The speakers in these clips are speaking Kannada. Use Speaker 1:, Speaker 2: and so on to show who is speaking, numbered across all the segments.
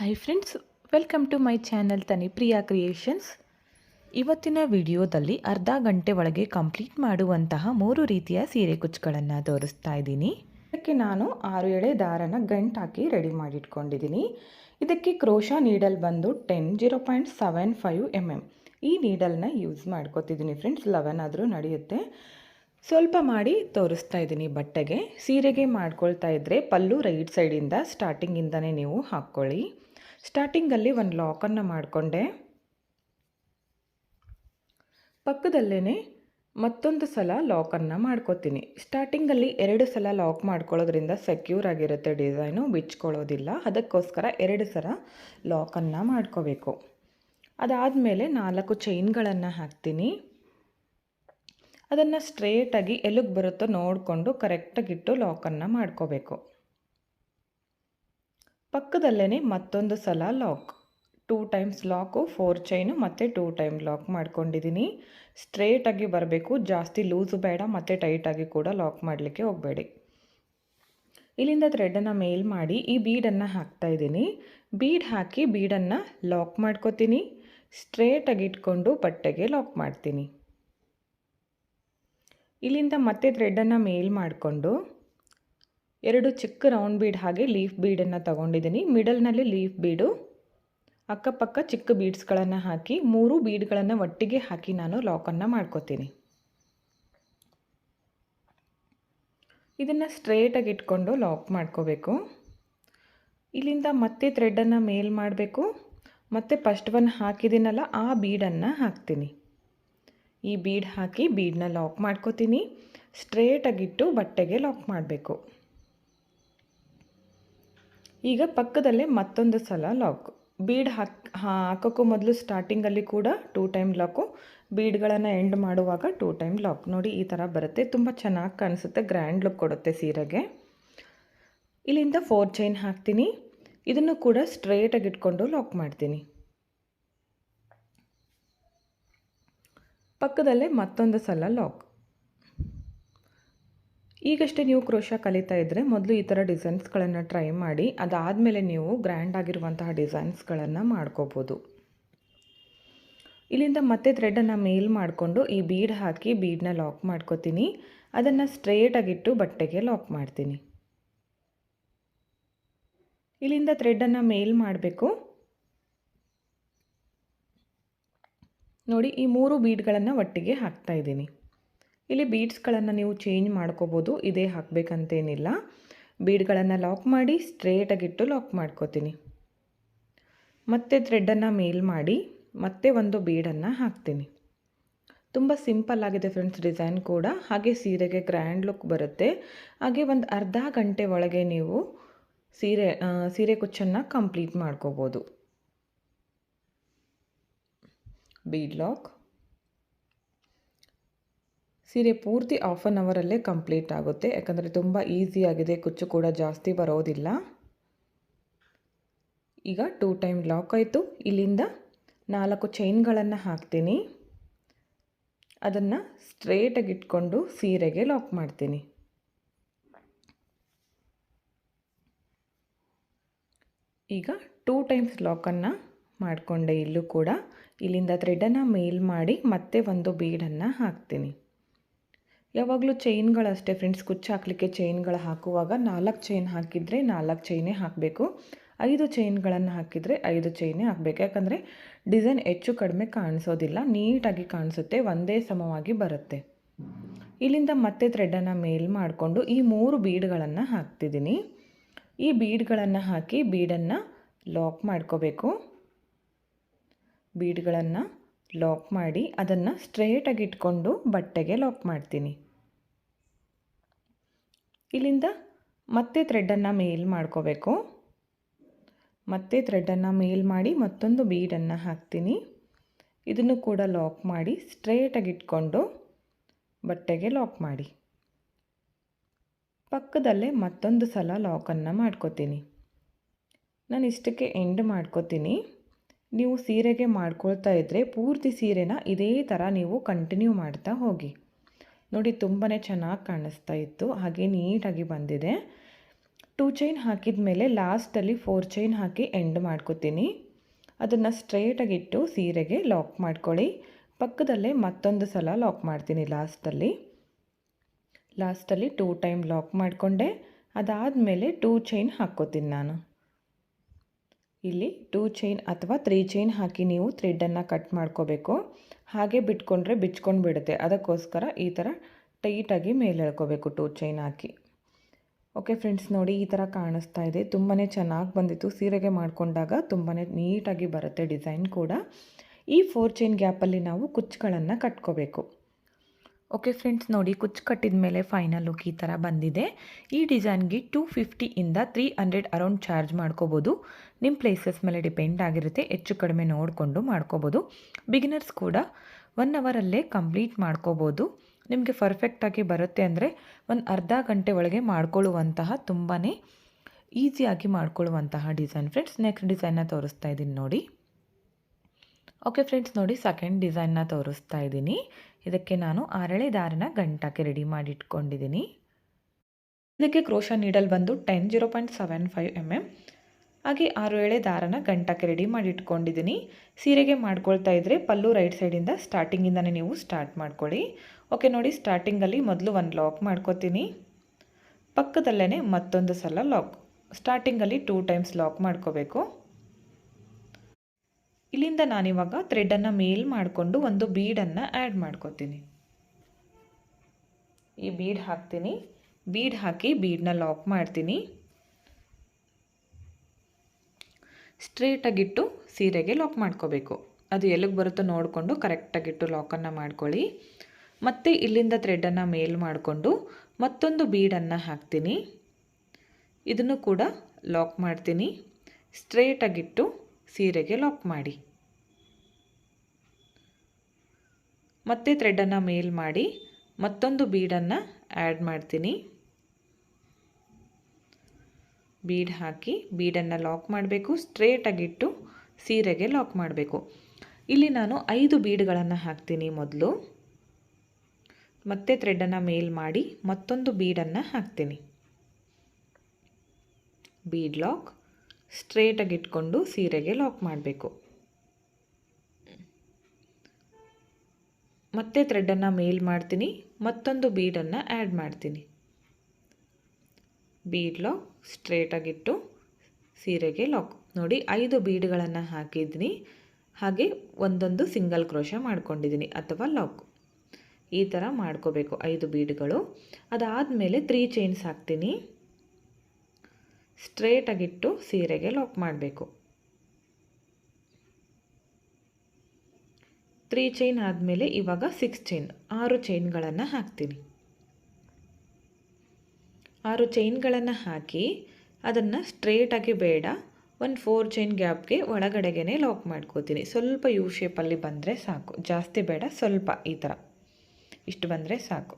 Speaker 1: Hi friends welcome to my channel Tanipriya creations ಇವತ್ತಿನ ವಿಡಿಯೋದಲ್ಲಿ ಅರ್ಧ ಗಂಟೆ ಒಳಗೆ ಕಂಪ್ಲೀಟ್ ಮಾಡುವಂತಹ ಮೂರು ರೀತಿಯ ಸೀರೆ ಕುಚ್ಚುಗಳನ್ನು ತೋರಿಸ್ತಾ ಇದ್ದೀನಿ. ಇದಕ್ಕೆ ನಾನು ಆರು ಎಳೆ ದಾರನ ಗಂಟು ಹಾಕಿ ರೆಡಿ ಮಾಡಿಟ್ಕೊಂಡಿದ್ದೀನಿ. ಇದಕ್ಕೆ ಕ್ರೋಶಾ ನೀಡಲ್ ಬಂದು ten zero point seven five M M ಈ ನೀಡಲ್ನ ಯೂಸ್ ಮಾಡ್ಕೋತಿದ್ದೀನಿ ಫ್ರೆಂಡ್ಸ್ ಲೆವೆನ್ ಆದರೂ ನಡೆಯುತ್ತೆ. ಸ್ವಲ್ಪ ಮಾಡಿ ತೋರಿಸ್ತಾ ಇದ್ದೀನಿ ಬಟ್ಟೆಗೆ. ಸೀರೆಗೆ ಮಾಡ್ಕೊಳ್ತಾ ಇದ್ದರೆ ಪಲ್ಲು ರೈಟ್ ಸೈಡಿಂದ ಸ್ಟಾರ್ಟಿಂಗಿಂದನೇ ನೀವು ಹಾಕ್ಕೊಳ್ಳಿ. ಸ್ಟಾರ್ಟಿಂಗಲ್ಲಿ ಒಂದು ಲಾಕನ್ನು ಮಾಡಿಕೊಂಡೆ. ಪಕ್ಕದಲ್ಲೇ ಮತ್ತೊಂದು ಸಲ ಲಾಕನ್ನು ಮಾಡ್ಕೋತೀನಿ. ಸ್ಟಾರ್ಟಿಂಗಲ್ಲಿ ಎರಡು ಸಲ ಲಾಕ್ ಮಾಡ್ಕೊಳ್ಳೋದ್ರಿಂದ ಸೆಕ್ಯೂರ್ ಆಗಿರುತ್ತೆ ಡಿಸೈನು ಬಿಚ್ಕೊಳ್ಳೋದಿಲ್ಲ. ಅದಕ್ಕೋಸ್ಕರ ಎರಡು ಸಲ ಲಾಕನ್ನು ಮಾಡ್ಕೋಬೇಕು. ಅದಾದಮೇಲೆ ನಾಲ್ಕು ಚೈನ್ಗಳನ್ನು ಹಾಕ್ತೀನಿ. ಅದನ್ನು ಸ್ಟ್ರೇಟಾಗಿ ಎಲ್ಲಿಗೆ ಬರುತ್ತೋ ನೋಡಿಕೊಂಡು ಕರೆಕ್ಟಾಗಿಟ್ಟು ಲಾಕನ್ನು ಮಾಡ್ಕೋಬೇಕು. ಪಕ್ಕದಲ್ಲೇ ಮತ್ತೊಂದು ಸಲ lock. Two times lock, four chain, ಮತ್ತು ಟೂ ಟೈಮ್ ಲಾಕ್ ಮಾಡ್ಕೊಂಡಿದ್ದೀನಿ ಸ್ಟ್ರೇಟಾಗಿ ಬರಬೇಕು, ಜಾಸ್ತಿ ಲೂಸು ಬೇಡ, ಮತ್ತು ಟೈಟಾಗಿ ಕೂಡ ಲಾಕ್ ಮಾಡಲಿಕ್ಕೆ ಹೋಗಬೇಡಿ. ಇಲ್ಲಿಂದ ಥ್ರೆಡನ್ನು ಮೇಲ್ ಮಾಡಿ ಈ ಬೀಡನ್ನು ಹಾಕ್ತಾಯಿದ್ದೀನಿ ಬೀಡ್ ಹಾಕಿ ಬೀಡನ್ನು ಲಾಕ್ ಮಾಡ್ಕೋತೀನಿ. ಸ್ಟ್ರೇಟಾಗಿ ಇಟ್ಕೊಂಡು ಬಟ್ಟೆಗೆ ಲಾಕ್ ಮಾಡ್ತೀನಿ. ಇಲ್ಲಿಂದ ಮತ್ತೆ ಥ್ರೆಡನ್ನು ಮೇಲ್ ಮಾಡಿಕೊಂಡು ಎರಡು ಚಿಕ್ಕ ರೌಂಡ್ ಬೀಡ್ ಹಾಗೆ ಲೀಫ್ ಬೀಡನ್ನು ತಗೊಂಡಿದ್ದೀನಿ. ಮಿಡಲ್ನಲ್ಲಿ ಲೀಫ್ ಬೀಡು, ಅಕ್ಕಪಕ್ಕ ಚಿಕ್ಕ ಬೀಡ್ಸ್ಗಳನ್ನು ಹಾಕಿ, ಮೂರು ಬೀಡ್ಗಳನ್ನು ಒಟ್ಟಿಗೆ ಹಾಕಿ ನಾನು ಲಾಕನ್ನು ಮಾಡ್ಕೋತೀನಿ. ಇದನ್ನು ಸ್ಟ್ರೇಟಾಗಿ ಇಟ್ಕೊಂಡು ಲಾಕ್ ಮಾಡ್ಕೋಬೇಕು. ಇಲ್ಲಿಂದ ಮತ್ತೆ ಥ್ರೆಡನ್ನು ಮೇಲ್ ಮಾಡಬೇಕು. ಮತ್ತೆ ಫಸ್ಟ್ ಒನ್ ಹಾಕಿದ್ದೀನಲ್ಲ, ಆ ಬೀಡನ್ನು ಹಾಕ್ತೀನಿ. ಈ ಬೀಡ್ ಹಾಕಿ ಬೀಡನ್ನ ಲಾಕ್ ಮಾಡ್ಕೋತೀನಿ. ಸ್ಟ್ರೇಟಾಗಿಟ್ಟು ಬಟ್ಟೆಗೆ ಲಾಕ್ ಮಾಡಬೇಕು. ಈಗ ಪಕ್ಕದಲ್ಲೇ ಮತ್ತೊಂದು ಸಲ ಲಾಕ್ ಬೀಡ್ ಹಾಕ್ ಹಾಕೋಕ್ಕೂ ಮೊದಲು ಸ್ಟಾರ್ಟಿಂಗಲ್ಲಿ ಕೂಡ ಟೂ ಟೈಮ್ ಲಾಕು ಬೀಡ್ಗಳನ್ನು ಎಂಡ್ ಮಾಡುವಾಗ ಟೂ ಟೈಮ್ ಲಾಕ್ ನೋಡಿ ಈ ಥರ ಬರುತ್ತೆ. ತುಂಬ ಚೆನ್ನಾಗಿ ಕಾಣಿಸುತ್ತೆ. ಗ್ರ್ಯಾಂಡ್ ಲುಕ್ ಕೊಡುತ್ತೆ ಸೀರೆಗೆ. ಇಲ್ಲಿಂದ ಫೋರ್ ಚೈನ್ ಹಾಕ್ತೀನಿ. ಇದನ್ನು ಕೂಡ ಸ್ಟ್ರೇಟಾಗಿ ಇಟ್ಕೊಂಡು ಲಾಕ್ ಮಾಡ್ತೀನಿ. ಪಕ್ಕದಲ್ಲೇ ಮತ್ತೊಂದು ಸಲ ಲಾಕ್ ಈಗಷ್ಟೇ ನೀವು ಕ್ರೋಶ ಕಲಿತಾ ಇದ್ದರೆ ಮೊದಲು ಈ ಥರ ಡಿಸೈನ್ಸ್ಗಳನ್ನು ಟ್ರೈ ಮಾಡಿ, ಅದಾದಮೇಲೆ ನೀವು ಗ್ರ್ಯಾಂಡ್ ಆಗಿರುವಂತಹ ಡಿಸೈನ್ಸ್ಗಳನ್ನು ಮಾಡ್ಕೋಬೋದು. ಇಲ್ಲಿಂದ ಮತ್ತೆ ಥ್ರೆಡನ್ನು ಮೇಲ್ ಮಾಡಿಕೊಂಡು ಈ ಬೀಡ್ ಹಾಕಿ ಬೀಡನ್ನ ಲಾಕ್ ಮಾಡ್ಕೋತೀನಿ. ಅದನ್ನು ಸ್ಟ್ರೇಟಾಗಿಟ್ಟು ಬಟ್ಟೆಗೆ ಲಾಕ್ ಮಾಡ್ತೀನಿ. ಇಲ್ಲಿಂದ ಥ್ರೆಡನ್ನು ಮೇಲ್ ಮಾಡಬೇಕು. ನೋಡಿ, ಈ ಮೂರು ಬೀಡ್ಗಳನ್ನು ಒಟ್ಟಿಗೆ ಹಾಕ್ತಾ ಇದ್ದೀನಿ. ಇಲ್ಲಿ ಬೀಡ್ಸ್ಗಳನ್ನು ನೀವು ಚೇಂಜ್ ಮಾಡ್ಕೋಬೋದು. ಇದೇ ಹಾಕಬೇಕಂತೇನಿಲ್ಲ. ಬೀಡ್ಗಳನ್ನು ಲಾಕ್ ಮಾಡಿ ಸ್ಟ್ರೇಟಾಗಿಟ್ಟು ಲಾಕ್ ಮಾಡ್ಕೋತೀನಿ. ಮತ್ತೆ ಥ್ರೆಡ್ಡನ್ನು ಮೇಲ್ ಮಾಡಿ, ಮತ್ತೆ ಒಂದು ಬೀಡನ್ನು ಹಾಕ್ತೀನಿ. ತುಂಬ ಸಿಂಪಲ್ ಆಗಿದೆ ಫ್ರೆಂಡ್ಸ್ ಡಿಸೈನ್ ಕೂಡ. ಹಾಗೆ ಸೀರೆಗೆ ಗ್ರ್ಯಾಂಡ್ ಲುಕ್ ಬರುತ್ತೆ. ಹಾಗೆ ಒಂದು ಅರ್ಧ ಗಂಟೆ ಒಳಗೆ ನೀವು ಸೀರೆ ಸೀರೆ ಕುಚ್ಚನ್ನು ಕಂಪ್ಲೀಟ್ ಮಾಡ್ಕೋಬೋದು. ಬೀಡ್ ಲಾಕ್ ಸೀರೆ ಪೂರ್ತಿ ಆಫ್ ಆನ್ ಅವರಲ್ಲೇ ಕಂಪ್ಲೀಟ್ ಆಗುತ್ತೆ. ಯಾಕಂದರೆ ತುಂಬ ಈಸಿಯಾಗಿದೆ ಕುಚ್ಚು ಕೂಡ ಜಾಸ್ತಿ ಬರೋದಿಲ್ಲ. ಈಗ ಟೂ ಟೈಮ್ ಲಾಕ್ ಆಯಿತು. ಇಲ್ಲಿಂದ ನಾಲ್ಕು ಚೈನ್ಗಳನ್ನು ಹಾಕ್ತೀನಿ. ಅದನ್ನು ಸ್ಟ್ರೇಟಾಗಿ ಇಟ್ಕೊಂಡು ಸೀರೆಗೆ ಲಾಕ್ ಮಾಡ್ತೀನಿ. ಈಗ ಟೂ ಟೈಮ್ಸ್ ಲಾಕನ್ನು ಮಾಡಿಕೊಂಡೆ ಇಲ್ಲೂ ಕೂಡ. ಇಲ್ಲಿಂದ ಥ್ರೆಡನ್ನು ಮೇಲ್ ಮಾಡಿ ಮತ್ತೆ ಒಂದು ಬೀಡನ್ನು ಹಾಕ್ತೀನಿ. ಯಾವಾಗಲೂ ಚೈನ್ಗಳಷ್ಟೇ ಫ್ರೆಂಡ್ಸ್, ಕುಚ್ಚು ಹಾಕಲಿಕ್ಕೆ ಚೈನ್ಗಳು ಹಾಕುವಾಗ ನಾಲ್ಕು ಚೈನ್ ಹಾಕಿದರೆ ನಾಲ್ಕು ಚೈನೇ ಹಾಕಬೇಕು. ಐದು ಚೈನ್ಗಳನ್ನು ಹಾಕಿದರೆ ಐದು ಚೈನೇ ಹಾಕಬೇಕು. ಯಾಕಂದರೆ ಡಿಸೈನ್ ಹೆಚ್ಚು ಕಡಿಮೆ ಕಾಣಿಸೋದಿಲ್ಲ, ನೀಟಾಗಿ ಕಾಣಿಸುತ್ತೆ, ಒಂದೇ ಸಮವಾಗಿ ಬರುತ್ತೆ. ಇಲ್ಲಿಂದ ಮತ್ತೆ ಥ್ರೆಡನ್ನು ಮೇಲ್ ಮಾಡಿಕೊಂಡು ಈ ಮೂರು ಬೀಡ್ಗಳನ್ನು ಹಾಕ್ತಿದ್ದೀನಿ. ಈ ಬೀಡ್ಗಳನ್ನು ಹಾಕಿ ಬೀಡನ್ನು ಲಾಕ್ ಮಾಡ್ಕೋಬೇಕು. ಬೀಡ್ಗಳನ್ನು ಲಾಕ್ ಮಾಡಿ ಅದನ್ನು ಸ್ಟ್ರೇಟಾಗಿ ಇಟ್ಕೊಂಡು ಬಟ್ಟೆಗೆ ಲಾಕ್ ಮಾಡ್ತೀನಿ. ಇಲ್ಲಿಂದ ಮತ್ತೆ ಥ್ರೆಡನ್ನು ಮೇಲ್ ಮಾಡ್ಕೋಬೇಕು. ಮತ್ತೆ ಥ್ರೆಡನ್ನು ಮೇಲ್ ಮಾಡಿ ಮತ್ತೊಂದು ಬೀಡನ್ನು ಹಾಕ್ತೀನಿ. ಇದನ್ನು ಕೂಡ ಲಾಕ್ ಮಾಡಿ ಸ್ಟ್ರೇಟಾಗಿ ಇಟ್ಕೊಂಡು ಬಟ್ಟೆಗೆ ಲಾಕ್ ಮಾಡಿ. ಪಕ್ಕದಲ್ಲೇ ಮತ್ತೊಂದು ಸಲ ಲಾಕನ್ನು ಮಾಡ್ಕೋತೀನಿ. ನಾನು ಇಷ್ಟಕ್ಕೆ ಎಂಡ್ ಮಾಡ್ಕೋತೀನಿ. ನೀವು ಸೀರೆಗೆ ಮಾಡ್ಕೊಳ್ತಾ ಇದ್ದರೆ ಪೂರ್ತಿ ಸೀರೆನ ಇದೇ ಥರ ನೀವು ಕಂಟಿನ್ಯೂ ಮಾಡ್ತಾ ಹೋಗಿ. ನೋಡಿ ತುಂಬಾ ಚೆನ್ನಾಗಿ ಕಾಣಿಸ್ತಾ ಇತ್ತು. ಹಾಗೆ ನೀಟಾಗಿ ಬಂದಿದೆ. ಟೂ ಚೈನ್ ಹಾಕಿದ ಮೇಲೆ ಲಾಸ್ಟಲ್ಲಿ ಫೋರ್ ಚೈನ್ ಹಾಕಿ ಎಂಡ್ ಮಾಡ್ಕೋತೀನಿ. ಅದನ್ನು ಸ್ಟ್ರೈಟಾಗಿಟ್ಟು ಸೀರೆಗೆ ಲಾಕ್ ಮಾಡ್ಕೊಳ್ಳಿ. ಪಕ್ಕದಲ್ಲೇ ಮತ್ತೊಂದು ಸಲ ಲಾಕ್ ಮಾಡ್ತೀನಿ ಲಾಸ್ಟಲ್ಲಿ ಲಾಸ್ಟಲ್ಲಿ ಟೂ ಟೈಮ್ ಲಾಕ್ ಮಾಡಿಕೊಂಡೆ. ಅದಾದಮೇಲೆ ಟೂ ಚೈನ್ ಹಾಕ್ಕೋತೀನಿ ನಾನು. ಇಲ್ಲಿ ಟೂ ಚೈನ್ ಅಥವಾ ತ್ರೀ ಚೈನ್ ಹಾಕಿ ನೀವು ಥ್ರೆಡ್ಡನ್ನು ಕಟ್ ಮಾಡ್ಕೋಬೇಕು. ಹಾಗೆ ಬಿಟ್ಕೊಂಡ್ರೆ ಬಿಚ್ಕೊಂಡು ಬಿಡುತ್ತೆ. ಅದಕ್ಕೋಸ್ಕರ ಈ ಥರ ಟೈಟಾಗಿ ಮೇಲೆ ಎಳ್ಕೋಬೇಕು ಟೂ ಚೈನ್ ಹಾಕಿ. ಓಕೆ ಫ್ರೆಂಡ್ಸ್ ನೋಡಿ ಈ ಥರ ಕಾಣಿಸ್ತಾ ಇದೆ. ತುಂಬಾ ಚೆನ್ನಾಗಿ ಬಂದಿತ್ತು. ಸೀರೆಗೆ ಮಾಡಿಕೊಂಡಾಗ ತುಂಬಾ ನೀಟಾಗಿ ಬರುತ್ತೆ ಡಿಸೈನ್ ಕೂಡ. ಈ ಫೋರ್ ಚೈನ್ ಗ್ಯಾಪಲ್ಲಿ ನಾವು ಕುಚ್ಚುಗಳನ್ನು ಕಟ್ಕೋಬೇಕು. ಓಕೆ ಫ್ರೆಂಡ್ಸ್ ನೋಡಿ ಕುಚ್ಚು ಕಟ್ಟಿದ ಮೇಲೆ ಫೈನಲ್ ಲುಕ್ ಈ ಥರ ಬಂದಿದೆ. ಈ ಡಿಸೈನ್ಗೆ ಟೂ ಫಿಫ್ಟಿಯಿಂದ ತ್ರೀ ಹಂಡ್ರೆಡ್ ಅರೌಂಡ್ ಚಾರ್ಜ್ ಮಾಡ್ಕೋಬೋದು. ನಿಮ್ಮ ಪ್ಲೇಸಸ್ ಮೇಲೆ ಡಿಪೆಂಡ್ ಆಗಿರುತ್ತೆ, ಹೆಚ್ಚು ಕಡಿಮೆ ನೋಡಿಕೊಂಡು ಮಾಡ್ಕೋಬೋದು. ಬಿಗಿನರ್ಸ್ ಕೂಡ ಒನ್ ಅವರಲ್ಲೇ ಕಂಪ್ಲೀಟ್ ಮಾಡ್ಕೋಬೋದು. ನಿಮಗೆ ಪರ್ಫೆಕ್ಟಾಗಿ ಬರುತ್ತೆ ಅಂದರೆ ಒಂದು ಅರ್ಧ ಗಂಟೆ ಒಳಗೆ ಮಾಡ್ಕೊಳ್ಳುವಂತಹ ತುಂಬಾ ಈಸಿಯಾಗಿ ಮಾಡ್ಕೊಳ್ಳುವಂತಹ ಡಿಸೈನ್ ಫ್ರೆಂಡ್ಸ್ ನೆಕ್ಸ್ಟ್ ಡಿಸೈನ್ನ ತೋರಿಸ್ತಾ ಇದ್ದೀನಿ ನೋಡಿ. ಓಕೆ ಫ್ರೆಂಡ್ಸ್ ನೋಡಿ ಸೆಕೆಂಡ್ ಡಿಸೈನ್ನ ತೋರಿಸ್ತಾ ಇದ್ದೀನಿ. ಇದಕ್ಕೆ ನಾನು ಆರಳೆ ದಾರನ ಗಂಟಾಕಿ ರೆಡಿ ಮಾಡಿ ಇಟ್ಕೊಂಡಿದ್ದೀನಿ ಇದಕ್ಕೆ ಕ್ರೋಶ ನೀಡಲ್ ಬಂದು ten zero point seven five M M ಹಾಗೆ ಆರು ಎಳೆ ದಾರನ ಗಂಟಕ್ಕೆ ರೆಡಿ ಮಾಡಿ ಇಟ್ಕೊಂಡಿದ್ದೀನಿ ಸೀರೆಗೆ ಮಾಡ್ಕೊಳ್ತಾ ಇದ್ದರೆ ಪಲ್ಲು ರೈಟ್ ಸೈಡಿಂದ ಸ್ಟಾರ್ಟಿಂಗಿಂದನೇ ನೀವು ಸ್ಟಾರ್ಟ್ ಮಾಡ್ಕೊಳ್ಳಿ. ಓಕೆ ನೋಡಿ ಸ್ಟಾರ್ಟಿಂಗಲ್ಲಿ ಮೊದಲು ಒಂದು ಲಾಕ್ ಮಾಡ್ಕೋತೀನಿ. ಪಕ್ಕದಲ್ಲೇ ಮತ್ತೊಂದು ಸಲ ಲಾಕ್ ಸ್ಟಾರ್ಟಿಂಗಲ್ಲಿ ಟೂ ಟೈಮ್ಸ್ ಲಾಕ್ ಮಾಡ್ಕೋಬೇಕು. ಇಲ್ಲಿಂದ ನಾನಿವಾಗ ಥ್ರೆಡನ್ನು ಮೇಲ್ ಮಾಡಿಕೊಂಡು ಒಂದು ಬೀಡನ್ನು ಆ್ಯಡ್ ಮಾಡ್ಕೋತೀನಿ. ಈ ಬೀಡ್ ಹಾಕ್ತೀನಿ. ಬೀಡ್ ಹಾಕಿ ಬೀಡನ್ನ ಲಾಕ್ ಮಾಡ್ತೀನಿ. ಸ್ಟ್ರೇಟಾಗಿಟ್ಟು ಸೀರೆಗೆ ಲಾಕ್ ಮಾಡ್ಕೋಬೇಕು. ಅದು ಎಲ್ಲಿಗೆ ಬರುತ್ತೋ ನೋಡಿಕೊಂಡು ಕರೆಕ್ಟಾಗಿಟ್ಟು ಲಾಕನ್ನು ಮಾಡ್ಕೊಳ್ಳಿ. ಮತ್ತು ಇಲ್ಲಿಂದ ಥ್ರೆಡನ್ನು ಮೇಲ್ ಮಾಡಿಕೊಂಡು ಮತ್ತೊಂದು ಬೀಡನ್ನು ಹಾಕ್ತೀನಿ. ಇದನ್ನು ಕೂಡ ಲಾಕ್ ಮಾಡ್ತೀನಿ. ಸ್ಟ್ರೇಟಾಗಿಟ್ಟು ಸೀರೆಗೆ ಲಾಕ್ ಮಾಡಿ. ಮತ್ತೆ ಥ್ರೆಡನ್ನು ಮೇಲ್ ಮಾಡಿ, ಮತ್ತೊಂದು ಬೀಡನ್ನು ಆ್ಯಡ್ ಮಾಡ್ತೀನಿ. ಬೀಡ್ ಹಾಕಿ ಬೀಡನ್ನು ಲಾಕ್ ಮಾಡಬೇಕು ಸ್ಟ್ರೇಟಾಗಿಟ್ಟು ಸೀರೆಗೆ ಲಾಕ್ ಮಾಡಬೇಕು. ಇಲ್ಲಿ ನಾನು ಐದು ಬೀಡ್ಗಳನ್ನು ಹಾಕ್ತೀನಿ ಮೊದಲು. ಮತ್ತೆ ಥ್ರೆಡನ್ನು ಮೇಲ್ ಮಾಡಿ, ಮತ್ತೊಂದು ಬೀಡನ್ನು ಹಾಕ್ತೀನಿ. ಬೀಡ್ ಲಾಕ್ ಸ್ಟ್ರೇಟಾಗಿ ಇಟ್ಕೊಂಡು ಸೀರೆಗೆ ಲಾಕ್ ಮಾಡಬೇಕು. ಮತ್ತೆ ಥ್ರೆಡ್ಡನ್ನು ಮೇಲ್ ಮಾಡ್ತೀನಿ, ಮತ್ತೊಂದು ಬೀಡನ್ನು ಆ್ಯಡ್ ಮಾಡ್ತೀನಿ. ಬೀಡ್ ಲಾಕ್ ಸ್ಟ್ರೇಟಾಗಿಟ್ಟು ಸೀರೆಗೆ ಲಾಕ್. ನೋಡಿ, ಐದು ಬೀಡ್ಗಳನ್ನು ಹಾಕಿದ್ದೀನಿ. ಹಾಗೆ ಒಂದೊಂದು ಸಿಂಗಲ್ ಕ್ರೋಶ ಮಾಡ್ಕೊಂಡಿದ್ದೀನಿ, ಅಥವಾ ಲಾಕ್. ಈ ಥರ ಮಾಡ್ಕೋಬೇಕು, ಐದು ಬೀಡ್ಗಳು. ಅದಾದಮೇಲೆ ತ್ರೀ ಚೈನ್ಸ್ ಹಾಕ್ತೀನಿ. ಸ್ಟ್ರೇಟಾಗಿಟ್ಟು ಸೀರೆಗೆ ಲಾಕ್ ಮಾಡಬೇಕು. ತ್ರೀ ಚೈನ್ ಆದಮೇಲೆ ಇವಾಗ ಸಿಕ್ಸ್ ಚೈನ್, ಆರು ಚೈನ್ಗಳನ್ನು ಹಾಕ್ತೀನಿ. ಆರು ಚೈನ್ಗಳನ್ನು ಹಾಕಿ ಅದನ್ನು ಸ್ಟ್ರೇಟಾಗಿ ಬೇಡ, ಒಂದು ಫೋರ್ ಚೈನ್ ಗ್ಯಾಪ್ಗೆ ಒಳಗಡೆಗೆ ಲಾಕ್ ಮಾಡ್ಕೋತೀನಿ. ಸ್ವಲ್ಪ ಯು ಶೇಪಲ್ಲಿ ಬಂದರೆ ಸಾಕು, ಜಾಸ್ತಿ ಬೇಡ, ಸ್ವಲ್ಪ ಈ ಥರ. ಇಷ್ಟು ಬಂದರೆ ಸಾಕು.